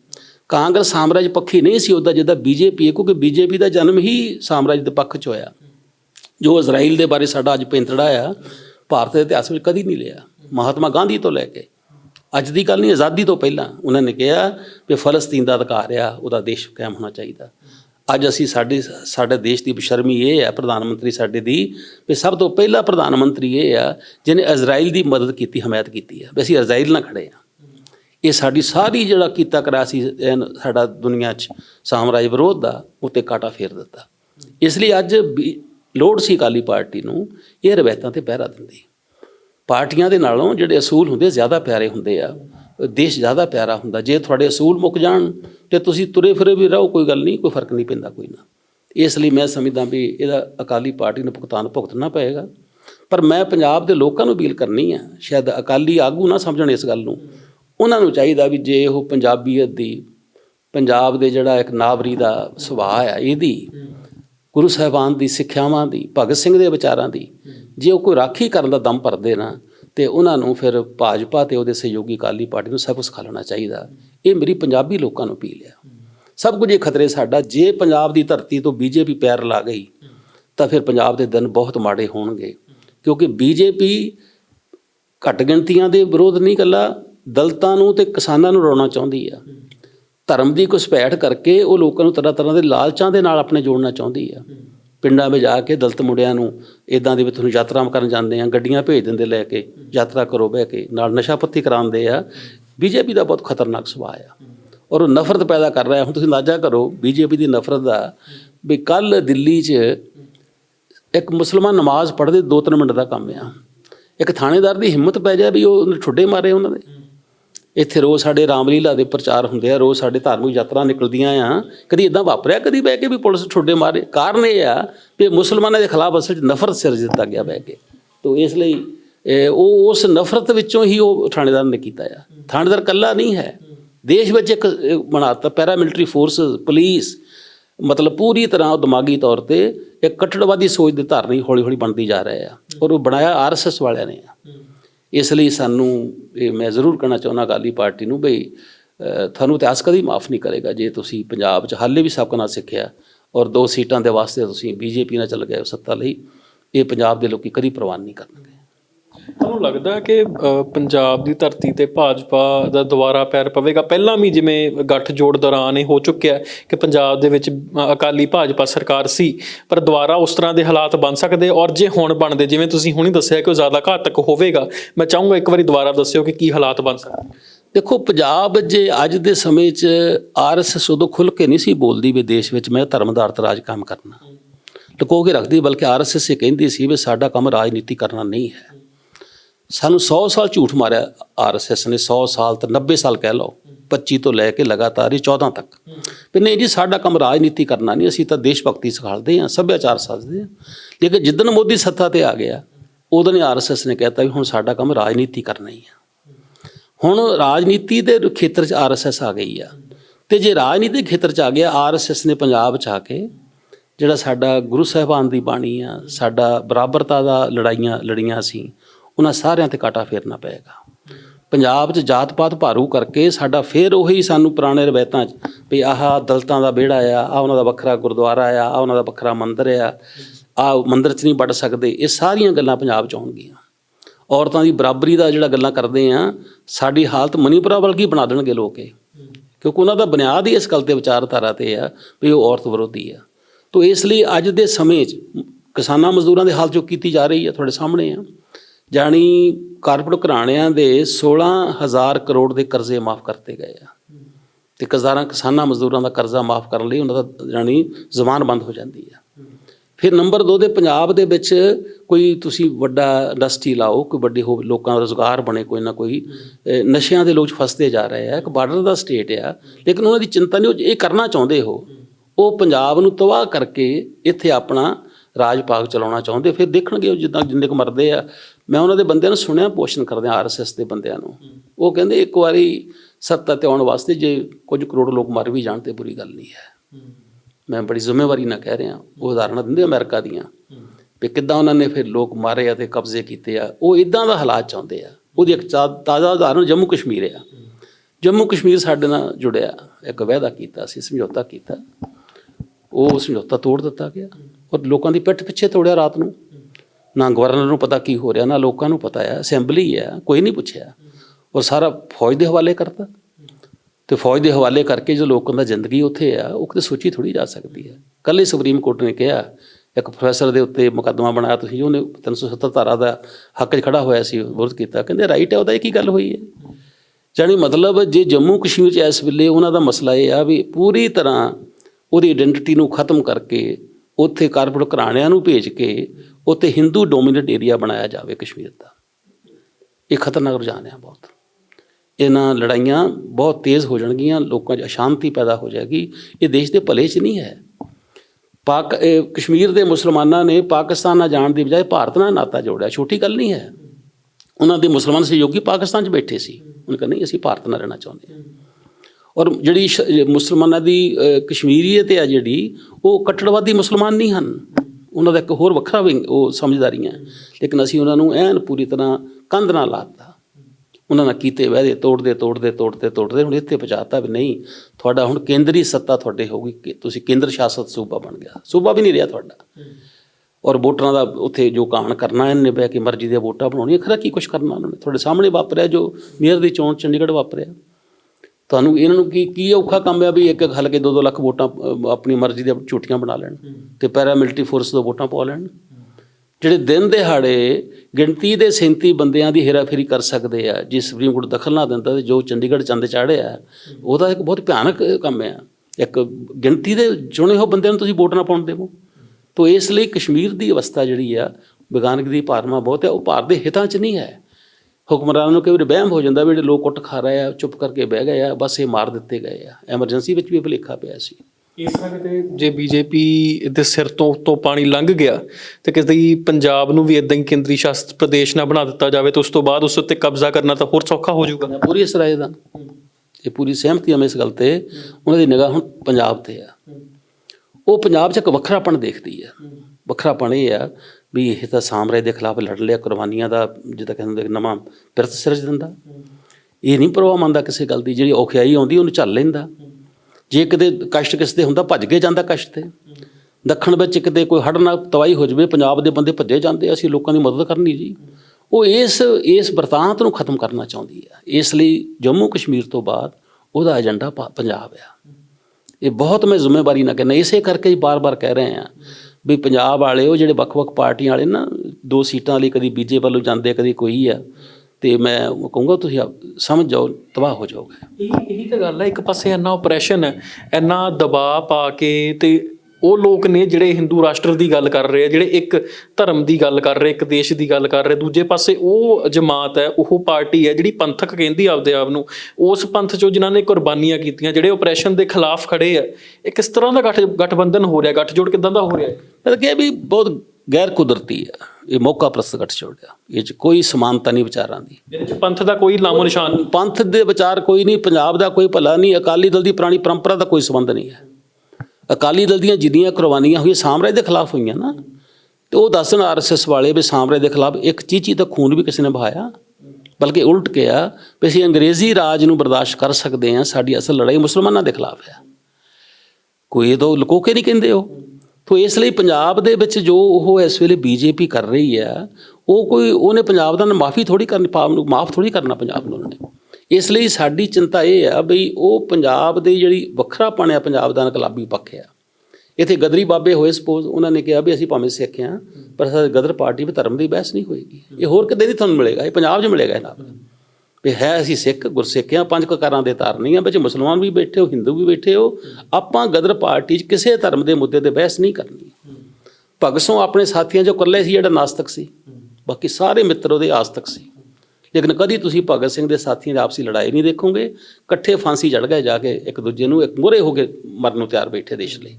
ਕਾਂਗਰਸ ਸਾਮਰਾਜ ਪੱਖੀ ਨਹੀਂ ਸੀ ਉਦਾਂ ਜਿੱਦਾਂ ਬੀਜੇਪੀ ਹੈ ਕਿਉਂਕਿ ਬੀਜੇਪੀ ਦਾ ਜਨਮ ਹੀ ਸਾਮਰਾਜ ਦੇ ਪੱਖ 'ਚ ਹੋਇਆ। ਜੋ ਇਜ਼ਰਾਈਲ ਦੇ ਬਾਰੇ ਸਾਡਾ ਅੱਜ ਪੈਂਤੜਾ ਆ, ਭਾਰਤ ਦੇ ਇਤਿਹਾਸ ਵਿੱਚ ਕਦੀ ਨਹੀਂ ਲਿਆ। ਮਹਾਤਮਾ ਗਾਂਧੀ ਤੋਂ ਲੈ ਕੇ। ਅੱਜ ਦੀ ਗੱਲ ਨਹੀਂ, ਆਜ਼ਾਦੀ ਤੋਂ ਪਹਿਲਾਂ ਉਹਨਾਂ ਨੇ ਕਿਹਾ ਕਿ ਫਲਸਤੀਨ ਦਾ ਅਧਿਕਾਰ ਆ, ਉਹਦਾ ਦੇਸ਼ ਕਾਇਮ ਹੋਣਾ ਚਾਹੀਦਾ। ਅੱਜ ਅਸੀਂ ਸਾਡੇ ਸਾਡੇ ਦੇਸ਼ ਦੀ ਬਸ਼ਰਮੀ ਇਹ ਹੈ, ਪ੍ਰਧਾਨ ਮੰਤਰੀ ਸਾਡੇ ਦੀ, ਵੀ ਸਭ ਤੋਂ ਪਹਿਲਾ ਪ੍ਰਧਾਨ ਮੰਤਰੀ ਇਹ ਆ, ਜਿਹਨੇ ਇਜ਼ਰਾਈਲ ਦੀ ਮਦਦ ਕੀਤੀ, ਹਮਾਇਤ ਕੀਤੀ ਆ, ਵੀ ਅਸੀਂ ਇਜ਼ਰਾਈਲ ਨਾਲ ਖੜੇ ਆ। ਇਹ ਸਾਡੀ ਸਾਰੀ ਜਿਹੜਾ ਕੀਤਾ ਕਰਾ ਸੀ ਐਨ ਸਾਡਾ ਦੁਨੀਆ 'ਚ ਸਾਮਰਾਜ ਵਿਰੋਧ ਦਾ, ਉੱਤੇ ਕਾਟਾ ਫੇਰ ਦਿੱਤਾ। ਇਸ ਲਈ ਅੱਜ ਵੀ ਲੋੜ ਸੀ ਅਕਾਲੀ ਪਾਰਟੀ ਨੂੰ ਇਹ ਰਵਾਇਤਾਂ ਤੇ ਪਹਿਰਾ ਦਿੰਦੀ। ਪਾਰਟੀਆਂ ਦੇ ਨਾਲੋਂ ਜਿਹੜੇ ਅਸੂਲ ਹੁੰਦੇ, ਜ਼ਿਆਦਾ ਪਿਆਰੇ ਹੁੰਦੇ ਆ। ਦੇਸ਼ ਜ਼ਿਆਦਾ ਪਿਆਰਾ ਹੁੰਦਾ, ਜੇ ਤੁਹਾਡੇ ਅਸੂਲ ਮੁੱਕ ਜਾਣ ਤੇ ਤੁਸੀਂ ਤੁਰੇ ਫਿਰੇ ਵੀ ਰਹੋ, ਕੋਈ ਗੱਲ ਨਹੀਂ, ਕੋਈ ਫ਼ਰਕ ਨਹੀਂ ਪੈਂਦਾ ਕੋਈ ਨਾ। ਇਸ ਲਈ ਮੈਂ ਸਮਝਦਾ ਵੀ ਇਹਦਾ ਅਕਾਲੀ ਪਾਰਟੀ ਨੂੰ ਭੁਗਤਾਨ ਭੁਗਤਣਾ ਪਏਗਾ। ਪਰ ਮੈਂ ਪੰਜਾਬ ਦੇ ਲੋਕਾਂ ਨੂੰ ਅਪੀਲ ਕਰਨੀ ਆ, ਸ਼ਾਇਦ ਅਕਾਲੀ ਆਗੂ ਨਾ ਸਮਝਣ ਇਸ ਗੱਲ ਨੂੰ। ਉਹਨਾਂ ਨੂੰ ਚਾਹੀਦਾ ਵੀ ਜੇ ਉਹ ਪੰਜਾਬੀਅਤ ਦੀ, ਪੰਜਾਬ ਦੇ ਜਿਹੜਾ ਇੱਕ ਨਾਵਰੀ ਦਾ ਸੁਭਾਅ ਆ, ਇਹਦੀ, ਗੁਰੂ ਸਾਹਿਬਾਨ ਦੀ ਸਿੱਖਿਆਵਾਂ ਦੀ, ਭਗਤ ਸਿੰਘ ਦੇ ਵਿਚਾਰਾਂ ਦੀ, ਜੇ ਉਹ ਕੋਈ ਰਾਖੀ ਕਰਨ ਦਾ ਦਮ ਭਰਦੇ ਨਾ ਤੇ ਉਹਨਾਂ ਨੂੰ ਫਿਰ ਭਾਜਪਾ ਤੇ ਉਹਦੇ ਸਹਿਯੋਗੀ ਅਕਾਲੀ ਪਾਰਟੀ ਨੂੰ ਸਭ ਕੁਝ ਚਾਹੀਦਾ। ਇਹ ਮੇਰੀ ਪੰਜਾਬੀ ਲੋਕਾਂ ਨੂੰ ਅਪੀਲ ਆ ਸਭ ਕੁਝ ਇਹ ਖਤਰੇ ਸਾਡਾ, ਜੇ ਪੰਜਾਬ ਦੀ ਧਰਤੀ ਤੋਂ ਬੀਜੇਪੀ ਪੈਰ ਲਾ ਗਈ, ਤਾਂ ਫਿਰ ਪੰਜਾਬ ਦੇ ਦਿਨ ਬਹੁਤ ਮਾੜੇ ਹੋਣਗੇ। ਕਿਉਂਕਿ ਬੀਜੇਪੀ ਘੱਟ ਗਿਣਤੀਆਂ ਦੇ ਵਿਰੋਧ ਨਹੀਂ ਕੱਲਾ ਦਲਤਾਂ ਨੂੰ ਤੇ ਕਿਸਾਨਾਂ ਨੂੰ ਰੋਣਾ ਚਾਹੁੰਦੀ ਆ। ਧਰਮ ਦੀ ਘੁਸਪੈਠ ਕਰਕੇ ਉਹ ਲੋਕਾਂ ਨੂੰ ਤਰ੍ਹਾਂ ਤਰ੍ਹਾਂ ਦੇ ਲਾਲਚਾਂ ਦੇ ਨਾਲ ਆਪਣੇ ਜੋੜਨਾ ਚਾਹੁੰਦੀ ਆ। ਪਿੰਡਾਂ ਵਿੱਚ ਜਾ ਕੇ ਦਲਤ ਮੁੰਡਿਆਂ ਨੂੰ ਇਦਾਂ ਦੇ ਵੀ ਤੁਹਾਨੂੰ ਯਾਤਰਾਵਾਂ ਕਰਨ ਜਾਂਦੇ ਆ, ਗੱਡੀਆਂ ਭੇਜ ਦਿੰਦੇ ਲੈ ਕੇ, ਯਾਤਰਾ ਕਰੋ ਬਹਿ ਕੇ, ਨਾਲ ਨਸ਼ਾ ਪੱਤੀ ਕਰਾਉਂਦੇ ਆ। ਬੀਜੇਪੀ ਦਾ ਬਹੁਤ ਖਤਰਨਾਕ ਸੁਭਾਅ ਆ। ਔਰ ਉਹ ਨਫ਼ਰਤ ਪੈਦਾ ਕਰ ਰਿਹਾ, ਹੁਣ ਤੁਸੀਂ ਅੰਦਾਜ਼ਾ ਕਰੋ ਬੀਜੇਪੀ ਦੀ ਨਫ਼ਰਤ ਦਾ ਵੀ ਕੱਲ ਦਿੱਲੀ 'ਚ ਇੱਕ ਮੁਸਲਮਾਨ ਨਮਾਜ਼ ਪੜ੍ਹਦੇ 2-3 ਮਿੰਟ ਦਾ ਕੰਮ ਆ। ਇੱਕ ਥਾਣੇਦਾਰ ਦੀ ਹਿੰਮਤ ਪੈ ਜਾ ਵੀ ਉਹ ਉਹਨੇ ਠੁੱਡੇ ਮਾਰੇ ਉਹਨਾਂ ਦੇ। ਇੱਥੇ ਰੋਜ਼ ਸਾਡੇ ਰਾਮਲੀਲਾ ਦੇ ਪ੍ਰਚਾਰ ਹੁੰਦੇ ਆ, ਰੋਜ਼ ਸਾਡੇ ਧਾਰਮਿਕ ਯਾਤਰਾ ਨਿਕਲਦੀਆਂ ਆ। ਕਦੀ ਇਦਾਂ ਵਾਪਰਿਆ, ਕਦੀ ਬਹਿ ਕੇ ਵੀ ਪੁਲਿਸ ਠੋਡੇ ਮਾਰੇ। ਕਾਰਨ ਇਹ ਆ ਵੀ ਮੁਸਲਮਾਨਾਂ ਦੇ ਖਿਲਾਫ ਅਸਲ 'ਚ ਨਫ਼ਰਤ ਸਿਰਜ ਦਿੱਤਾ ਗਿਆ ਬਹਿ ਕੇ। ਤੋ ਇਸ ਲਈ ਉਹ ਉਸ ਨਫ਼ਰਤ ਵਿੱਚੋਂ ਹੀ ਉਹ ਥਾਣੇਦਾਰ ਨੇ ਕੀਤਾ ਆ। ਥਾਣੇਦਾਰ ਕੱਲਾ ਨਹੀਂ ਹੈ। ਦੇਸ਼ ਵਿੱਚ ਇੱਕ, ਇਹ ਬਣਾਤਾ ਪੈਰਾਮਿਲਟਰੀ ਫੋਰਸ, ਪੁਲਿਸ, ਮਤਲਬ ਪੂਰੀ ਤਰ੍ਹਾਂ ਉਹ ਦਿਮਾਗੀ ਤੌਰ ਤੇ ਇੱਕ ਕੱਟੜਵਾਦੀ ਸੋਚ ਦੇ ਧਾਰਨੀ ਹੌਲੀ ਹੌਲੀ ਬਣਦੀ ਜਾ ਰਹੇ ਆ। ਔਰ ਉਹ ਬਣਾਇਆ ਆਰਐਸਐਸ ਵਾਲਿਆਂ ਨੇ ਆ। ਇਸ ਲਈ ਸਾਨੂੰ ਇਹ ਮੈਂ ਜ਼ਰੂਰ ਕਹਿਣਾ ਚਾਹੁੰਦਾ ਅਕਾਲੀ ਪਾਰਟੀ ਨੂੰ ਬਈ ਤੁਹਾਨੂੰ ਇਤਿਹਾਸ ਕਦੀ ਮਾਫ ਨਹੀਂ ਕਰੇਗਾ ਜੇ ਤੁਸੀਂ ਪੰਜਾਬ 'ਚ ਹਾਲੇ ਵੀ ਸਬਕ ਨਾ ਸਿੱਖਿਆ ਔਰ ਦੋ ਸੀਟਾਂ ਦੇ ਵਾਸਤੇ ਤੁਸੀਂ ਬੀਜੇਪੀ ਨਾਲ ਚੱਲ ਗਏ ਸੱਤਾ ਲਈ, ਇਹ ਪੰਜਾਬ ਦੇ ਲੋਕੀ ਕਦੀ ਪ੍ਰਵਾਨ ਨਹੀਂ ਕਰਨਗੇ। ਤੁਹਾਨੂੰ ਲੱਗਦਾ ਕਿ ਪੰਜਾਬ ਦੀ ਧਰਤੀ ਤੇ ਭਾਜਪਾ ਦਾ ਦੁਬਾਰਾ ਪੈਰ ਪਵੇਗਾ? ਪਹਿਲਾਂ ਵੀ ਜਿਵੇਂ ਗੱਠਜੋੜ ਦੌਰਾਨ ਇਹ ਹੋ ਚੁੱਕਿਆ ਕਿ ਪੰਜਾਬ ਦੇ ਵਿੱਚ ਅਕਾਲੀ ਭਾਜਪਾ ਸਰਕਾਰ ਸੀ, ਪਰ ਦੁਬਾਰਾ ਉਸ ਤਰ੍ਹਾਂ ਦੇ ਹਾਲਾਤ ਬਣ ਸਕਦੇ ਔਰ ਜੇ ਹੁਣ ਬਣਦੇ, ਜਿਵੇਂ ਤੁਸੀਂ ਹੁਣੇ ਦੱਸਿਆ ਕਿ ਉਹ ਜ਼ਿਆਦਾ ਘਾਤਕ ਹੋਵੇਗਾ, ਮੈਂ ਚਾਹੂੰਗਾ ਇੱਕ ਵਾਰੀ ਦੁਬਾਰਾ ਦੱਸਿਓ ਕਿ ਕੀ ਹਾਲਾਤ ਬਣ ਸਕਦੇ ਦੇਖੋ, ਪੰਜਾਬ ਜੇ ਅੱਜ ਦੇ ਸਮੇਂ 'ਚ ਆਰਐਸਐਸ ਉਦੋਂ ਖੁੱਲ ਕੇ ਨਹੀਂ ਸੀ ਬੋਲਦੀ ਵੀ ਦੇਸ਼ ਵਿੱਚ ਮੈਂ ਧਰਮ ਆਧਾਰਿਤ ਰਾਜ ਕੰਮ ਕਰਨਾ। ਲੁਕੋ ਕੇ ਰੱਖਦੀ, ਬਲਕਿ ਆਰਐਸਐਸ ਇਹ ਕਹਿੰਦੀ ਸੀ ਵੀ ਸਾਡਾ ਕੰਮ ਰਾਜਨੀਤੀ ਕਰਨਾ ਨਹੀਂ ਹੈ। ਸਾਨੂੰ 100 ਸਾਲ ਝੂਠ ਮਾਰਿਆ ਆਰਐਸਐਸ ਨੇ 100 ਸਾਲ ਤੇ 90 ਸਾਲ ਕਹਿ ਲਓ 25 ਤੋਂ ਲੈ ਕੇ ਲਗਾਤਾਰ ਹੀ 14 ਤੱਕ। ਵੀ ਨਹੀਂ ਜੀ, ਸਾਡਾ ਕੰਮ ਰਾਜਨੀਤੀ ਕਰਨਾ ਨਹੀਂ, ਅਸੀਂ ਤਾਂ ਦੇਸ਼ ਭਗਤੀ ਸਿਖਾਲਦੇ ਹਾਂ, ਸੱਭਿਆਚਾਰ ਸਾਜਦੇ ਹਾਂ। ਲੇਕਿਨ ਜਿੱਦਣ ਮੋਦੀ ਸੱਤਾ ਤੇ ਆ ਗਿਆ, ਉਦੋਂ ਨੇ ਆਰਐਸਐਸ ਨੇ ਕਹਿਤਾ ਵੀ ਹੁਣ ਸਾਡਾ ਕੰਮ ਰਾਜਨੀਤੀ ਕਰਨਾ ਹੀ ਆ। ਹੁਣ ਰਾਜਨੀਤੀ ਦੇ ਖੇਤਰ 'ਚ ਆਰਐਸਐਸ ਆ ਗਈ ਆ। ਤੇ ਜੇ ਰਾਜਨੀਤੀ ਖੇਤਰ 'ਚ ਆ ਗਿਆ ਆਰਐਸਐਸ ਨੇ ਪੰਜਾਬ 'ਚ ਆ ਕੇ, ਜਿਹੜਾ ਸਾਡਾ ਗੁਰੂ ਸਾਹਿਬਾਨ ਦੀ ਬਾਣੀ ਆ, ਸਾਡਾ ਬਰਾਬਰਤਾ ਦਾ ਲੜਾਈਆਂ, ਲੜੀਆਂ ਸੀ ਉਹਨਾਂ ਸਾਰਿਆਂ ਤੇ ਕਾਟਾ ਫੇਰਨਾ ਪਏਗਾ। ਪੰਜਾਬ 'ਚ ਜਾਤ-ਪਾਤ ਭਾਰੂ ਕਰਕੇ ਸਾਡਾ ਫੇਰ ਉਹੀ ਸਾਨੂੰ ਪੁਰਾਣੇ ਰਵਾਇਤਾਂ 'ਚ ਵੀ ਆਹ ਦਲਤਾਂ ਦਾ ਵਿਹੜਾ ਆ ਆ ਉਹਨਾਂ ਦਾ ਵੱਖਰਾ ਗੁਰਦੁਆਰਾ ਆ ਆ ਉਹਨਾਂ ਦਾ ਵੱਖਰਾ ਮੰਦਿਰ ਆ ਆ ਮੰਦਿਰ 'ਚ ਨਹੀਂ ਵੜ ਸਕਦੇ। ਇਹ ਸਾਰੀਆਂ ਗੱਲਾਂ ਪੰਜਾਬ 'ਚ ਆਉਣਗੀਆਂ ਔਰਤਾਂ ਦੀ ਬਰਾਬਰੀ ਦਾ ਜਿਹੜਾ ਗੱਲਾਂ ਕਰਦੇ ਆ, ਸਾਡੀ ਹਾਲਤ ਮਨੀਪੁਰਾ ਵਰਗੀ ਬਣਾ ਦੇਣਗੇ ਲੋਕ ਇਹ? ਕਿਉਂਕਿ ਉਹਨਾਂ ਦਾ ਬੁਨਿਆਦ ਹੀ ਇਸ ਗੱਲ ਤੇ ਵਿਚਾਰਧਾਰਾ ਤੇ ਆ ਵੀ ਉਹ ਔਰਤ ਵਿਰੋਧੀ ਆ। ਤੋ ਇਸ ਲਈ ਅੱਜ ਦੇ ਸਮੇਂ 'ਚ ਕਿਸਾਨਾਂ ਮਜ਼ਦੂਰਾਂ ਦੇ ਹਾਲ ਜੋ ਕੀਤੀ ਜਾ ਰਹੀ ਆ ਤੁਹਾਡੇ ਸਾਹਮਣੇ ਆ। ਜਾਣੀ ਕਾਰਪੋਰੇਟ ਘਰਾਣਿਆਂ ਦੇ 16000 ਕਰੋੜ ਦੇ ਕਰਜ਼ੇ ਮਾਫ ਕਰਤੇ ਗਏ ਆ। ਤੇ ਕਜ਼ਾਰਾਂ ਕਿਸਾਨਾਂ ਮਜ਼ਦੂਰਾਂ ਦਾ ਕਰਜ਼ਾ ਮਾਫ ਕਰਨ ਲਈ ਉਹਨਾਂ ਦਾ ਜਾਣੀ ਜ਼ਬਾਨ ਬੰਦ ਹੋ ਜਾਂਦੀ ਆ। ਫਿਰ ਨੰਬਰ 2 ਦੇ ਪੰਜਾਬ ਦੇ ਵਿੱਚ ਕੋਈ ਤੁਸੀਂ ਵੱਡਾ ਇੰਡਸਟਰੀ ਲਾਓ, ਕੋਈ ਵੱਡੇ ਹੋ ਲੋਕਾਂ ਦਾ ਰੋਜ਼ਗਾਰ ਬਣੇ, ਕੋਈ ਨਾ ਕੋਈ ਨਸ਼ਿਆਂ ਦੇ ਲੋਕ ਫਸਦੇ ਜਾ ਰਹੇ ਆ, ਇੱਕ ਬਾਰਡਰ ਦਾ ਸਟੇਟ ਆ, ਲੇਕਿਨ ਉਹਨਾਂ ਦੀ ਚਿੰਤਾ ਨਹੀਂ, ਉਹ ਇਹ ਕਰਨਾ ਚਾਹੁੰਦੇ ਹੋ, ਉਹ ਪੰਜਾਬ ਨੂੰ ਤਬਾਹ ਕਰਕੇ ਇੱਥੇ ਆਪਣਾ ਰਾਜ ਭਾਗ ਚਲਾਉਣਾ ਚਾਹੁੰਦੇ, ਫਿਰ ਦੇਖਣਗੇ ਉਹ ਜਿੱਦਾਂ ਜਿੰਨੇ ਕੁ ਮਰਦੇ ਆ ਮੈਂ ਉਹਨਾਂ ਦੇ ਬੰਦਿਆਂ ਨੂੰ ਸੁਣਿਆ, ਪੋਸ਼ਣ ਕਰਦੇ ਆ ਆਰਐਸਐਸ ਦੇ ਬੰਦਿਆਂ ਨੂੰ। ਉਹ ਕਹਿੰਦੇ ਇੱਕ ਵਾਰੀ ਸੱਤਾ ਤੇ ਆਉਣ ਵਾਸਤੇ ਜੇ ਕੁਝ ਕਰੋੜ ਲੋਕ ਮਰ ਵੀ ਜਾਣ ਤੇ ਬੁਰੀ ਗੱਲ ਨਹੀਂ ਹੈ। ਮੈਂ ਬੜੀ ਜ਼ਿੰਮੇਵਾਰੀ ਨਾਲ ਕਹਿ ਰਿਹਾ, ਉਹ ਉਦਾਹਰਨਾਂ ਦਿੰਦੇ ਅਮਰੀਕਾ ਦੀਆਂ ਵੀ ਕਿੱਦਾਂ ਉਹਨਾਂ ਨੇ ਫਿਰ ਲੋਕ ਮਾਰੇ ਆ ਤੇ ਕਬਜ਼ੇ ਕੀਤੇ ਆ। ਉਹ ਇਦਾਂ ਦਾ ਹਾਲਾਤ ਚਾਹੁੰਦੇ ਆ। ਉਹਦੀ ਇੱਕ ਚਾ- ਤਾਜ਼ਾ ਉਦਾਹਰਨ ਜੰਮੂ ਕਸ਼ਮੀਰ ਆ। ਜੰਮੂ ਕਸ਼ਮੀਰ ਸਾਡੇ ਨਾਲ ਜੁੜਿਆ, ਇੱਕ ਵਾਅਦਾ ਕੀਤਾ ਸੀ, ਸਮਝੌਤਾ ਕੀਤਾ। ਉਹ ਸਮਝੌਤਾ ਤੋੜ ਦਿੱਤਾ ਗਿਆ ਔਰ ਲੋਕਾਂ ਦੀ ਪਿੱਠ ਪਿੱਛੇ ਤੋੜਿਆ ਰਾਤ ਨੂੰ। ਨਾ ਗਵਰਨਰ ਨੂੰ ਪਤਾ ਕੀ ਹੋ ਰਿਹਾ, ਨਾ ਲੋਕਾਂ ਨੂੰ ਪਤਾ ਆ, ਅਸੈਂਬਲੀ ਆ, ਕੋਈ ਨਹੀਂ ਪੁੱਛਿਆ। ਔਰ ਸਾਰਾ ਫੌਜ ਦੇ ਹਵਾਲੇ ਕਰਤਾ। ਤੇ ਫੌਜ ਦੇ ਹਵਾਲੇ ਕਰਕੇ ਜੋ ਲੋਕਾਂ ਦਾ ਜ਼ਿੰਦਗੀ ਉੱਥੇ ਆ, ਉਹ ਕਿਤੇ ਸੋਚੀ ਥੋੜੀ ਜਾ ਸਕਦੀ ਹੈ ਕੱਲ੍ਹ ਹੀ ਸੁਪਰੀਮ ਕੋਰਟ ਨੇ ਕਿਹਾ, ਇੱਕ ਪ੍ਰੋਫੈਸਰ ਦੇ ਉੱਤੇ ਮੁਕੱਦਮਾ ਬਣਾਇਆ ਤੁਸੀਂ, ਉਹਨੇ 370 ਧਾਰਾ ਦਾ ਹੱਕ 'ਚ ਖੜਾ ਹੋਇਆ ਸੀ, ਵਿਰੋਧ ਕੀਤਾ। ਕਹਿੰਦੇ ਰਾਈਟ ਹੈ ਉਹਦਾ ਇਹ ਕੀ ਗੱਲ ਹੋਈ ਹੈ ਜਾਣੀ ਮਤਲਬ ਜੇ ਜੰਮੂ ਕਸ਼ਮੀਰ 'ਚ ਇਸ ਵੇਲੇ ਉਹਨਾਂ ਦਾ ਮਸਲਾ ਇਹ ਆ ਵੀ ਪੂਰੀ ਤਰ੍ਹਾਂ ਉਹਦੀ ਆਇਡੈਂਟੀਟੀ ਨੂੰ ਖਤਮ ਕਰਕੇ ਉੱਥੇ ਕਾਰਪੋਰੇਟ ਘਰਾਣਿਆਂ ਨੂੰ ਭੇਜ ਕੇ ਉੱਥੇ ਹਿੰਦੂ ਡੋਮੀਨੇਟ ਏਰੀਆ ਬਣਾਇਆ ਜਾਵੇ ਕਸ਼ਮੀਰ ਦਾ। ਇਹ ਖਤਰਨਾਕ ਰੁਝਾਨ ਹੈ ਬਹੁਤ। ਇਹਨਾਂ ਲੜਾਈਆਂ ਬਹੁਤ ਤੇਜ਼ ਹੋ ਜਾਣਗੀਆਂ, ਲੋਕਾਂ 'ਚ ਅਸ਼ਾਂਤੀ ਪੈਦਾ ਹੋ ਜਾਏਗੀ। ਇਹ ਦੇਸ਼ ਦੇ ਭਲੇ 'ਚ ਨਹੀਂ ਹੈ। ਪਾਕ ਕਸ਼ਮੀਰ ਦੇ ਮੁਸਲਮਾਨਾਂ ਨੇ ਪਾਕਿਸਤਾਨ ਨਾਲ ਜਾਣ ਦੀ ਬਜਾਏ ਭਾਰਤ ਨਾਲ ਨਾਤਾ ਜੋੜਿਆ। ਛੋਟੀ ਗੱਲ ਨਹੀਂ ਹੈ। ਉਹਨਾਂ ਦੇ ਮੁਸਲਮਾਨ ਸਹਿਯੋਗੀ ਪਾਕਿਸਤਾਨ 'ਚ ਬੈਠੇ ਸੀ। ਉਹਨਾਂ ਕਹਿੰਦੇ ਅਸੀਂ ਭਾਰਤ ਨਾਲ ਰਹਿਣਾ ਚਾਹੁੰਦੇ ਹਾਂ। ਔਰ ਜਿਹੜੀ ਸ਼- ਮੁਸਲਮਾਨਾਂ ਦੀ ਕਸ਼ਮੀਰੀਅਤ ਹੈ ਜਿਹੜੀ, ਉਹ ਕੱਟੜਵਾਦੀ ਮੁਸਲਮਾਨ ਨਹੀਂ ਹਨ। ਉਹਨਾਂ ਦਾ ਇੱਕ ਹੋਰ ਵੱਖਰਾ ਵਿੰਗ ਉਹ ਸਮਝਦਾਰੀਆਂ ਲੇਕਿਨ ਅਸੀਂ ਉਹਨਾਂ ਨੂੰ ਐਨ ਪੂਰੀ ਤਰ੍ਹਾਂ ਕੰਧ ਨਾਲ ਲਾਤਾ। ਉਹਨਾਂ ਨਾਲ ਕੀਤੇ ਵਾਅਦੇ, ਤੋੜਦੇ ਤੋੜਦੇ ਤੋੜਦੇ ਤੋੜਦੇ, ਹੁਣ ਇੱਥੇ ਪਹੁੰਚਾਤਾ ਵੀ ਨਹੀਂ। ਤੁਹਾਡਾ ਹੁਣ ਕੇਂਦਰੀ ਸੱਤਾ ਤੁਹਾਡੇ ਹੋਊਗੀ। ਕਿ ਤੁਸੀਂ ਕੇਂਦਰ ਸ਼ਾਸਤ ਸੂਬਾ ਬਣ ਗਿਆ। ਸੂਬਾ ਵੀ ਨਹੀਂ ਰਿਹਾ ਤੁਹਾਡਾ। ਔਰ ਵੋਟਰਾਂ ਦਾ ਉੱਥੇ ਜੋ ਕਾਣ ਕਰਨਾ, ਇਹਨੇ ਬਹਿ ਕੇ ਮਰਜ਼ੀ ਦੀਆਂ ਵੋਟਾਂ ਬਣਾਉਣੀਆਂ। ਖਰਾ ਕੀ ਕੁਛ ਕਰਨਾ ਉਹਨਾਂ ਨੇ? ਤੁਹਾਡੇ ਸਾਹਮਣੇ ਵਾਪਰਿਆ ਜੋ ਮੇਅਰ ਦੀ ਚੋਣ ਚੰਡੀਗੜ੍ਹ ਵਾਪਰਿਆ। ਤੁਹਾਨੂੰ ਇਹਨਾਂ ਨੂੰ ਕੀ ਕੀ ਔਖਾ ਕੰਮ ਹੈ ਵੀ ਇੱਕ ਇੱਕ ਹਲਕੇ 2-2 ਲੱਖ ਵੋਟਾਂ ਅਹ, ਆਪਣੀ ਮਰਜ਼ੀ ਦੀਆਂ ਝੂਠੀਆਂ ਬਣਾ ਲੈਣ ਤੇ ਪੈਰਾਮਿਲਟਰੀ ਫੋਰਸ ਤੋਂ ਵੋਟਾਂ ਪਵਾ ਲੈਣ। ਜਿਹੜੇ ਦਿਨ ਦਿਹਾੜੇ ਗਿਣਤੀ ਦੇ 37 ਬੰਦਿਆਂ ਦੀ ਹੇਰਾਫੇਰੀ ਕਰ ਸਕਦੇ ਆ ਜੇ ਸੁਪਰੀਮ ਕੋਰਟ ਦਖਲ ਨਾ ਦਿੰਦਾ ਤੇ ਜੋ ਚੰਡੀਗੜ੍ਹ ਚੰਦ ਚਾੜਿਆ ਉਹਦਾ ਇੱਕ ਬਹੁਤ ਭਿਆਨਕ ਕੰਮ ਆ। ਇੱਕ ਗਿਣਤੀ ਦੇ ਚੁਣੇ ਹੋਏ ਬੰਦਿਆਂ ਨੂੰ ਤੁਸੀਂ ਵੋਟ ਨਾ ਪਾਉਣ ਦੇਵੋ। ਤੋ ਇਸ ਲਈ ਕਸ਼ਮੀਰ ਦੀ ਅਵਸਥਾ ਜਿਹੜੀ ਆ ਵਿਗਿਆਨਕ ਦੀ ਭਾਰਮਾ ਬਹੁਤ ਹੈ ਉਹ ਭਾਰਤ ਦੇ ਹਿੱਤਾਂ 'ਚ ਨਹੀਂ ਹੈ। ਹੁਕਮਰਾਨਾਂ ਨੂੰ ਕਈ ਵਾਰੀ ਵਹਿਮ ਹੋ ਜਾਂਦਾ ਵੀ ਜਿਹੜੇ ਲੋਕ ਕੁੱਟ ਖਾ ਰਹੇ ਆ ਚੁੱਪ ਕਰਕੇ ਬਹਿ ਗਏ ਆ ਬਸ ਇਹ ਮਾਰ ਦਿੱਤੇ ਗਏ ਆ। ਐਮਰਜੈਂਸੀ ਵਿੱਚ ਵੀ ਭੁਲੇਖਾ ਪਿਆ ਸੀ। ਇਸ ਤਰ੍ਹਾਂ ਕਿਤੇ ਜੇ ਬੀਜੇਪੀ ਦੇ ਸਿਰ ਤੋਂ ਉੱਤੋਂ ਪਾਣੀ ਲੰਘ ਗਿਆ ਤੇ ਕਿਸੇ ਪੰਜਾਬ ਨੂੰ ਵੀ ਇਦਾਂ ਹੀ ਕੇਂਦਰੀ ਸ਼ਾਸਿਤ ਪ੍ਰਦੇਸ਼ ਨਾ ਬਣਾ ਦਿੱਤਾ ਜਾਵੇ ਤਾਂ ਉਸ ਤੋਂ ਬਾਅਦ ਉਸ ਉੱਤੇ ਕਬਜ਼ਾ ਕਰਨਾ ਤਾਂ ਹੋਰ ਸੌਖਾ ਹੋ ਜਾਊਗਾ। ਪੂਰੀ ਇਸ ਰਾਏ ਦਾ ਇਹ ਪੂਰੀ ਸਹਿਮਤੀ ਹਾਂ ਮੈਂ ਇਸ ਗੱਲ ਤੇ ਉਹਨਾਂ ਦੀ ਨਿਗਾਹ ਹੁਣ ਪੰਜਾਬ ਤੇ ਆ। ਉਹ ਪੰਜਾਬ 'ਚ ਇੱਕ ਵੱਖਰਾਪਣ ਦੇਖਦੀ ਆ। ਵੱਖਰਾਪਣ ਇਹ ਆ ਵੀ ਇਹ ਤਾਂ ਸਾਮਰਾਜ ਦੇ ਖਿਲਾਫ ਲੜ ਲਿਆ, ਕੁਰਬਾਨੀਆਂ ਦਾ ਜਿੱਦਾਂ ਕਹਿੰਦੇ ਹੁੰਦੇ ਨਵਾਂ ਪਿਰਤ ਸਿਰਜ ਦਿੰਦਾ। ਇਹ ਨਹੀਂ ਪਰਵਾਹ ਮੰਨਦਾ ਕਿਸੇ ਗੱਲ ਦੀ, ਜਿਹੜੀ ਔਖਿਆਈ ਆਉਂਦੀ, ਉਹਨੂੰ ਝੱਲ ਲੈਂਦਾ। ਜੇ ਕਿਤੇ ਕਸ਼ਟ ਕਿਸੇ ਦੇ ਹੁੰਦਾ, ਭੱਜ ਕੇ ਜਾਂਦਾ ਕਸ਼ਟ ਤੇ। ਦੱਖਣ ਵਿੱਚ ਕਿਤੇ ਕੋਈ ਹੜ ਨਾਲ ਤਬਾਹੀ ਹੋ ਜਾਵੇ, ਪੰਜਾਬ ਦੇ ਬੰਦੇ ਭੱਜੇ ਜਾਂਦੇ ਅਸੀਂ ਲੋਕਾਂ ਦੀ ਮਦਦ ਕਰਨੀ ਜੀ। ਉਹ ਇਸ ਇਸ ਵਰਤਾਂਤ ਨੂੰ ਖਤਮ ਕਰਨਾ ਚਾਹੁੰਦੀ ਆ। ਇਸ ਲਈ ਜੰਮੂ ਕਸ਼ਮੀਰ ਤੋਂ ਬਾਅਦ ਉਹਦਾ ਏਜੰਡਾ ਪਾ- ਪੰਜਾਬ ਆ। ਇਹ ਬਹੁਤ ਮੈਂ ਜ਼ਿੰਮੇਵਾਰੀ ਨਾਲ ਕਹਿੰਦਾ, ਇਸੇ ਕਰਕੇ ਹੀ ਬਾਰ-ਬਾਰ ਕਹਿ ਰਹੇ ਆ ਵੀ ਪੰਜਾਬ ਵਾਲੇ, ਉਹ ਜਿਹੜੇ ਵੱਖ-ਵੱਖ ਪਾਰਟੀਆਂ ਵਾਲੇ ਨਾ, ਦੋ ਸੀਟਾਂ ਲਈ ਕਦੀ ਬੀਜੇ ਵੱਲੋਂ ਜਾਂਦੇ ਕਦੀ ਕੋਈ ਆ, ਤੇ ਮੈਂ ਕਹੂੰਗਾ ਤੁਸੀਂ ਸਮਝ ਜਾਓ, ਤਬਾਹ ਹੋ ਜਾਓਗੇ। ਇਹ ਇਹੀ ਤਾਂ ਗੱਲ ਹੈ, ਇੱਕ ਪਾਸੇ ਇੰਨਾ ਆਪਰੇਸ਼ਨ ਹੈ, ਇੰਨਾ ਦਬਾਅ ਪਾ ਕੇ ਤੇ ਉਹ ਲੋਕ ਨੇ ਜਿਹੜੇ ਹਿੰਦੂ ਰਾਸ਼ਟਰ ਦੀ ਗੱਲ ਕਰ ਰਹੇ ਆ ਜਿਹੜੇ ਇੱਕ ਧਰਮ ਦੀ ਗੱਲ ਕਰ ਰਹੇ ਇੱਕ ਦੇਸ਼ ਦੀ ਗੱਲ ਕਰ ਰਹੇ ਦੂਜੇ ਪਾਸੇ ਉਹ ਜਮਾਤ ਹੈ ਉਹ ਪਾਰਟੀ ਹੈ ਜਿਹੜੀ ਪੰਥਕ ਕਹਿੰਦੀ ਆਪਦੇ ਆਪ ਨੂੰ। ਉਸ ਪੰਥ ਚੋਂ ਜਿਨ੍ਹਾਂ ਨੇ ਕੁਰਬਾਨੀਆਂ ਕੀਤੀਆਂ ਜਿਹੜੇ ਆਪਰੇਸ਼ਨ ਦੇ ਖਿਲਾਫ ਖੜੇ ਆ ਇਹ ਕਿਸ ਤਰ੍ਹਾਂ ਦਾ ਗੱਠ ਗਠਬੰਧਨ ਹੋ ਰਿਹਾ ਗੱਠਜੋੜ ਕਿਦਾਂ ਦਾ ਹੋ ਰਿਹਾ? ਹੈ ਕਿਹਾ ਵੀ ਬਹੁਤ ਗੈਰ ਕੁਦਰਤੀ ਆ। ਇਹ ਮੌਕਾ ਪ੍ਰਸਤ ਘਟ ਛੋੜਿਆ ਇਹ ਚ ਕੋਈ ਸਮਾਨਤਾ ਨਹੀਂ ਵਿਚਾਰਾਂ ਦੀ। ਇਹਦੇ ਚ ਪੰਥ ਦਾ ਕੋਈ ਨਾਮੋ ਨਿਸ਼ਾਨ ਨਹੀਂ। ਪੰਥ ਦੇ ਵਿਚਾਰ ਕੋਈ ਨਹੀਂ ਪੰਜਾਬ ਦਾ ਕੋਈ ਭਲਾ ਨਹੀਂ ਅਕਾਲੀ ਦਲ ਦੀ ਪੁਰਾਣੀ ਪਰੰਪਰਾ ਦਾ ਕੋਈ ਸੰਬੰਧ ਨਹੀਂ ਹੈ। ਅਕਾਲੀ ਦਲ ਦੀਆਂ ਜਿੰਨੀਆਂ ਕੁਰਬਾਨੀਆਂ ਹੋਈਆਂ ਸਾਮਰਾਜ ਦੇ ਖਿਲਾਫ ਹੋਈਆਂ ਨਾ, ਤੇ ਉਹ ਦੱਸਣ ਆਰਐਸਐਸ ਵਾਲੇ ਵੀ ਸਾਮਰਾਜ ਦੇ ਖਿਲਾਫ ਇੱਕ ਚੀਚੀ ਤਾਂ ਖੂਨ ਵੀ ਕਿਸੇ ਨੇ ਬਹਾਇਆ ਬਲਕਿ ਉਲਟ ਕੇ ਆ ਵੀ ਅਸੀਂ ਅੰਗਰੇਜ਼ੀ ਰਾਜ ਨੂੰ ਬਰਦਾਸ਼ਤ ਕਰ ਸਕਦੇ ਹਾਂ, ਸਾਡੀ ਅਸਲ ਲੜਾਈ ਮੁਸਲਮਾਨਾਂ ਦੇ ਖਿਲਾਫ ਹੈ। ਕੋਈ ਇਹ ਤਾਂ ਲੁਕੋ ਕੇ ਨਹੀਂ ਕਹਿੰਦੇ ਉਹ। ਤੋ ਇਸ ਲਈ ਪੰਜਾਬ ਦੇ ਵਿੱਚ ਜੋ ਉਹ ਇਸ ਵੇਲੇ ਬੀਜੇਪੀ ਕਰ ਰਹੀ ਹੈ, ਉਹ ਕੋਈ, ਉਹਨੇ ਪੰਜਾਬ ਦਾ ਮਾਫੀ ਥੋੜੀ ਕਰਨੀ ਪਾਪ ਨੂੰ ਮਾਫ ਥੋੜੀ ਕਰਨਾ ਪੰਜਾਬ ਨੂੰ ਉਹਨੇ ਇਸ ਲਈ ਸਾਡੀ ਚਿੰਤਾ ਇਹ ਆ ਬਈ ਉਹ ਪੰਜਾਬ ਦੀ ਜਿਹੜੀ ਵੱਖਰਾਪਣ ਆ, ਪੰਜਾਬ ਦਾ ਇਨਕਲਾਬੀ ਪੱਖ ਆ। ਇੱਥੇ ਗਦਰੀ ਬਾਬੇ ਹੋਏ ਸਪੋਜ਼ ਉਹਨਾਂ ਨੇ ਕਿਹਾ ਵੀ ਅਸੀਂ ਭਾਵੇਂ ਸਿੱਖ ਆ, ਪਰ ਸਾਡੇ ਗਦਰ ਪਾਰਟੀ ਵਿੱਚ ਧਰਮ ਦੀ ਬਹਿਸ ਨਹੀਂ ਹੋਏਗੀ। ਇਹ ਹੋਰ ਕਿਤੇ ਨਹੀਂ ਤੁਹਾਨੂੰ ਮਿਲੇਗਾ, ਇਹ ਪੰਜਾਬ 'ਚ ਮਿਲੇਗਾ ਇਹਨਾਂ ਦਾ ਵੀ ਹੈ ਅਸੀਂ ਸਿੱਖ, ਗੁਰਸਿੱਖ ਆ, ਪੰਜ ਕਕਾਰਾਂ ਦੇ ਧਾਰਨੀ ਆ, ਵਿੱਚ ਮੁਸਲਮਾਨ ਵੀ ਬੈਠੇ ਹੋ, ਹਿੰਦੂ ਵੀ ਬੈਠੇ ਹੋ, ਆਪਾਂ ਗਦਰ ਪਾਰਟੀ 'ਚ ਕਿਸੇ ਧਰਮ ਦੇ ਮੁੱਦੇ ਤੇ ਬਹਿਸ ਨਹੀਂ ਕਰਨੀ। ਭਗਤ ਸਿੰਘ ਆਪਣੇ ਸਾਥੀਆਂ ਚੋਂ ਇਕੱਲੇ ਸੀ, ਜਿਹੜਾ ਨਾਸਤਕ ਸੀ। ਬਾਕੀ ਸਾਰੇ ਮਿੱਤਰ ਉਹਦੇ ਆਸਤਕ ਸੀ। ਲੇਕਿਨ ਕਦੀ ਤੁਸੀਂ ਭਗਤ ਸਿੰਘ ਦੇ ਸਾਥੀਆਂ ਦੀ ਆਪਸੀ ਲੜਾਈ ਨਹੀਂ ਦੇਖੋਗੇ ਇਕੱਠੇ ਫਾਂਸੀ ਚੜ ਗਏ ਜਾ ਕੇ ਇੱਕ ਦੂਜੇ ਨੂੰ ਇੱਕ ਮੋਰੇ ਹੋ ਕੇ ਮਰਨ ਨੂੰ ਤਿਆਰ ਬੈਠੇ ਦੇਸ਼ ਲਈ।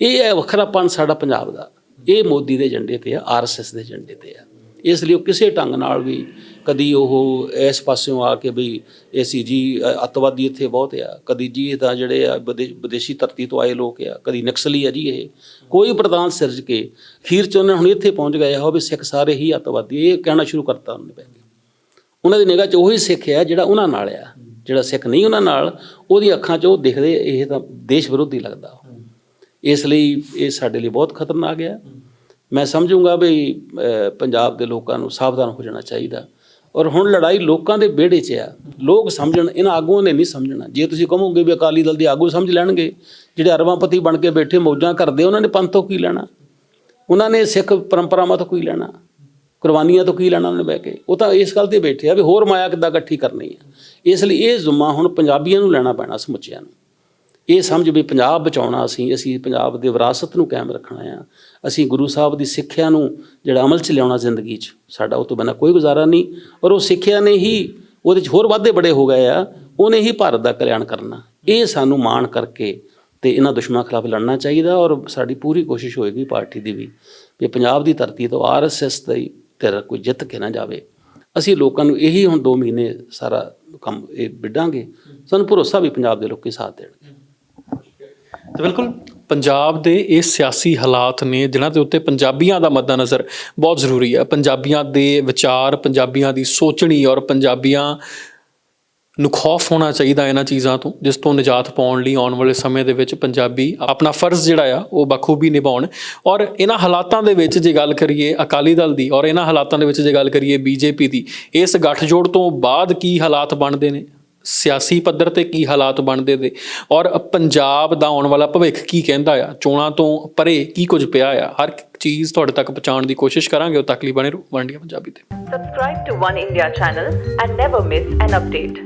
ਇਹ ਹੈ ਵੱਖਰਾਪਨ ਸਾਡਾ ਪੰਜਾਬ ਦਾ। ਇਹ ਮੋਦੀ ਦੇ ਏਜੰਡੇ ਤੇ ਆ ਆਰਐਸਐਸ ਦੇ ਏਜੰਡੇ ਤੇ ਆ। ਇਸ ਲਈ ਉਹ ਕਿਸੇ ਢੰਗ ਨਾਲ ਵੀ ਕਦੀ ਉਹ ਇਸ ਪਾਸਿਓਂ ਆ ਕੇ ਵੀ ਇਹ ਸੀ ਜੀ ਅ, ਅੱਤਵਾਦੀ ਇੱਥੇ ਬਹੁਤ ਆ। ਕਦੀ ਜੀ ਇਹ ਤਾਂ ਜਿਹੜੇ ਆ ਵਿਦੇ- ਵਿਦੇਸ਼ੀ ਧਰਤੀ ਤੋਂ ਆਏ ਲੋਕ ਆ। ਕਦੀ ਨਕਸਲੀ ਆ ਜੀ ਇਹ। ਕੋਈ ਪ੍ਰਧਾਨ ਸਿਰਜ ਕੇ ਖੀਰ ਚ ਉਹਨੇ ਹੁਣ ਇੱਥੇ ਪਹੁੰਚ ਗਏ ਹੋ ਵੀ ਸਿੱਖ ਸਾਰੇ ਹੀ ਅੱਤਵਾਦੀ। ਇਹ ਕਹਿਣਾ ਸ਼ੁਰੂ ਕਰਤਾ ਉਹਨੇ ਪੈ ਕੇ। ਉਹਨਾਂ ਦੀ ਨਿਗਾਹ 'ਚ ਉਹੀ ਸਿੱਖ ਆ ਜਿਹੜਾ ਉਹਨਾਂ ਨਾਲ ਆ। ਜਿਹੜਾ ਸਿੱਖ ਨਹੀਂ ਉਹਨਾਂ ਨਾਲ ਉਹਦੀ ਅੱਖਾਂ 'ਚ ਉਹ ਦਿਖਦੇ, ਇਹ ਤਾਂ ਦੇਸ਼ ਵਿਰੋਧੀ ਲੱਗਦਾ ਇਸ ਲਈ ਇਹ ਸਾਡੇ ਲਈ ਬਹੁਤ ਖਤਰਨਾਕ ਆ। ਮੈਂ ਸਮਝੂੰਗਾ ਵੀ ਪੰਜਾਬ ਦੇ ਲੋਕਾਂ ਨੂੰ ਸਾਵਧਾਨ ਹੋ ਜਾਣਾ ਚਾਹੀਦਾ। ਔਰ ਹੁਣ ਲੜਾਈ ਲੋਕਾਂ ਦੇ ਵਿਹੜੇ 'ਚ ਆ। ਲੋਕ ਸਮਝਣ, ਇਹਨਾਂ ਆਗੂਆਂ ਨੇ ਨਹੀਂ ਸਮਝਣਾ। ਜੇ ਤੁਸੀਂ ਕਹੋਗੇ ਵੀ ਅਕਾਲੀ ਦਲ ਦੇ ਆਗੂ ਸਮਝ ਲੈਣਗੇ, ਜਿਹੜੇ ਅਰਬਾਂਪਤੀ ਬਣ ਕੇ ਬੈਠੇ ਮੌਜਾਂ ਕਰਦੇ, ਉਹਨਾਂ ਨੇ ਪੰਥ ਤੋਂ ਕੀ ਲੈਣਾ? ਉਹਨਾਂ ਨੇ ਸਿੱਖ ਪਰੰਪਰਾਵਾਂ ਤੋਂ ਕੀ ਲੈਣਾ? ਕੁਰਬਾਨੀਆਂ ਤੋਂ ਕੀ ਲੈਣਾ ਉਹਨਾਂ ਨੇ ਬਹਿ ਕੇ? ਉਹ ਤਾਂ ਇਸ ਗੱਲ ਤੇ ਬੈਠੇ ਆ ਵੀ ਹੋਰ ਮਾਇਆ ਕਿੱਦਾਂ ਇਕੱਠੀ ਕਰਨੀ ਆ? ਇਸ ਲਈ ਇਹ ਜ਼ੁਮਾ ਹੁਣ ਪੰਜਾਬੀਆਂ ਨੂੰ ਲੈਣਾ ਪੈਣਾ ਸਮੁੱਚਿਆਂ ਨੂੰ। ਇਹ ਸਮਝ ਵੀ ਪੰਜਾਬ ਬਚਾਉਣਾ ਅਸੀਂ ਅਸੀਂ ਪੰਜਾਬ ਦੇ ਵਿਰਾਸਤ ਨੂੰ ਕਾਇਮ ਰੱਖਣਾ ਆ। ਅਸੀਂ ਗੁਰੂ ਸਾਹਿਬ ਦੀ ਸਿੱਖਿਆ ਨੂੰ ਜਿਹੜਾ ਅਮਲ 'ਚ ਲਿਆਉਣਾ ਜ਼ਿੰਦਗੀ 'ਚ, ਸਾਡਾ ਉਹ ਤੋਂ ਬਿਨਾਂ ਕੋਈ ਗੁਜ਼ਾਰਾ ਨਹੀਂ। ਔਰ ਉਹ ਸਿੱਖਿਆ ਨੇ ਹੀ ਉਹਦੇ 'ਚ ਹੋਰ ਵਾਧੇ ਬੜੇ ਹੋ ਗਏ ਆ, ਉਹਨੇ ਹੀ ਭਾਰਤ ਦਾ ਕਲਿਆਣ ਕਰਨਾ। ਇਹ ਸਾਨੂੰ ਮਾਣ ਕਰਕੇ ਤੇ ਇਹਨਾਂ ਦੁਸ਼ਮਣਾਂ ਖਿਲਾਫ ਲੜਨਾ ਚਾਹੀਦਾ ਔਰ ਸਾਡੀ ਪੂਰੀ ਕੋਸ਼ਿਸ਼ ਹੋਏਗੀ ਪਾਰਟੀ ਦੀ ਵੀ ਵੀ ਪੰਜਾਬ ਦੀ ਧਰਤੀ ਤੋਂ ਆਰਐਸਐਸ ਦੀ ਤੇਰਾ ਕੋਈ ਜਿੱਤ ਕੇ ਨਾ ਜਾਵੇ। ਅਸੀਂ ਲੋਕਾਂ ਨੂੰ ਇਹੀ ਹੁਣ 2 ਮਹੀਨੇ ਸਾਰਾ ਕੰਮ ਇਹ ਵਿੱਢਾਂਗੇ। ਸਾਨੂੰ ਭਰੋਸਾ ਵੀ ਪੰਜਾਬ ਦੇ ਲੋਕੀ ਸਾਥ ਦੇਣਗੇ। ਤੇ ਬਿਲਕੁਲ, ਪੰਜਾਬ ਦੇ ਇਹ ਸਿਆਸੀ ਹਾਲਾਤ ਨੇ, ਜਿਨ੍ਹਾਂ ਦੇ ਉੱਤੇ ਪੰਜਾਬੀਆਂ ਦਾ ਮੱਦੇਨਜ਼ਰ ਬਹੁਤ ਜ਼ਰੂਰੀ ਹੈ। ਪੰਜਾਬੀਆਂ ਦੇ ਵਿਚਾਰ, ਪੰਜਾਬੀਆਂ ਦੀ ਸੋਚਣੀ ਔਰ ਪੰਜਾਬੀਆਂ ਨੂੰ ਖੌਫ ਹੋਣਾ ਚਾਹੀਦਾ ਇਹਨਾਂ ਚੀਜ਼ਾਂ ਤੋਂ, ਜਿਸ ਤੋਂ ਨਿਜਾਤ ਪਾਉਣ ਲਈ ਆਉਣ ਵਾਲੇ ਸਮੇਂ ਦੇ ਵਿੱਚ ਪੰਜਾਬੀ ਆਪਣਾ ਫਰਜ਼ ਜਿਹੜਾ ਆ, ਉਹ ਬਖੂਬੀ ਨਿਭਾਉਣ। ਔਰ ਇਹਨਾਂ ਹਾਲਾਤਾਂ ਦੇ ਵਿੱਚ ਜੇ ਗੱਲ ਕਰੀਏ ਅਕਾਲੀ ਦਲ ਦੀ, ਔਰ ਇਹਨਾਂ ਹਾਲਾਤਾਂ ਦੇ ਵਿੱਚ ਜੇ ਗੱਲ ਕਰੀਏ ਬੀਜੇਪੀ ਦੀ, ਇਸ ਗੱਠਜੋੜ ਤੋਂ ਬਾਅਦ ਕੀ ਹਾਲਾਤ ਬਣਦੇ ਨੇ? ਸਿਆਸੀ ਪੱਧਰ ਤੇ ਕੀ ਹਾਲਾਤ ਬਣਦੇ ਨੇ ਔਰ ਪੰਜਾਬ ਦਾ ਆਉਣ ਵਾਲਾ ਭਵਿੱਖ ਕੀ ਕਹਿੰਦਾ ਆ? ਚੋਣਾਂ ਤੋਂ ਪਰੇ ਕੀ ਕੁਝ ਪਿਆ ਆ? ਹਰ ਇੱਕ ਚੀਜ਼ ਤੁਹਾਡੇ ਤੱਕ ਪਹੁੰਚਾਉਣ ਦੀ ਕੋਸ਼ਿਸ਼ ਕਰਾਂਗੇ, ਉਹ ਤੱਕ ਲਈ ਬਣੇ ਰਹੋ। ਵੰਡੀਆਂ ਪੰਜਾਬੀ ਤੇ। Subscribe to One India channel and never miss an update.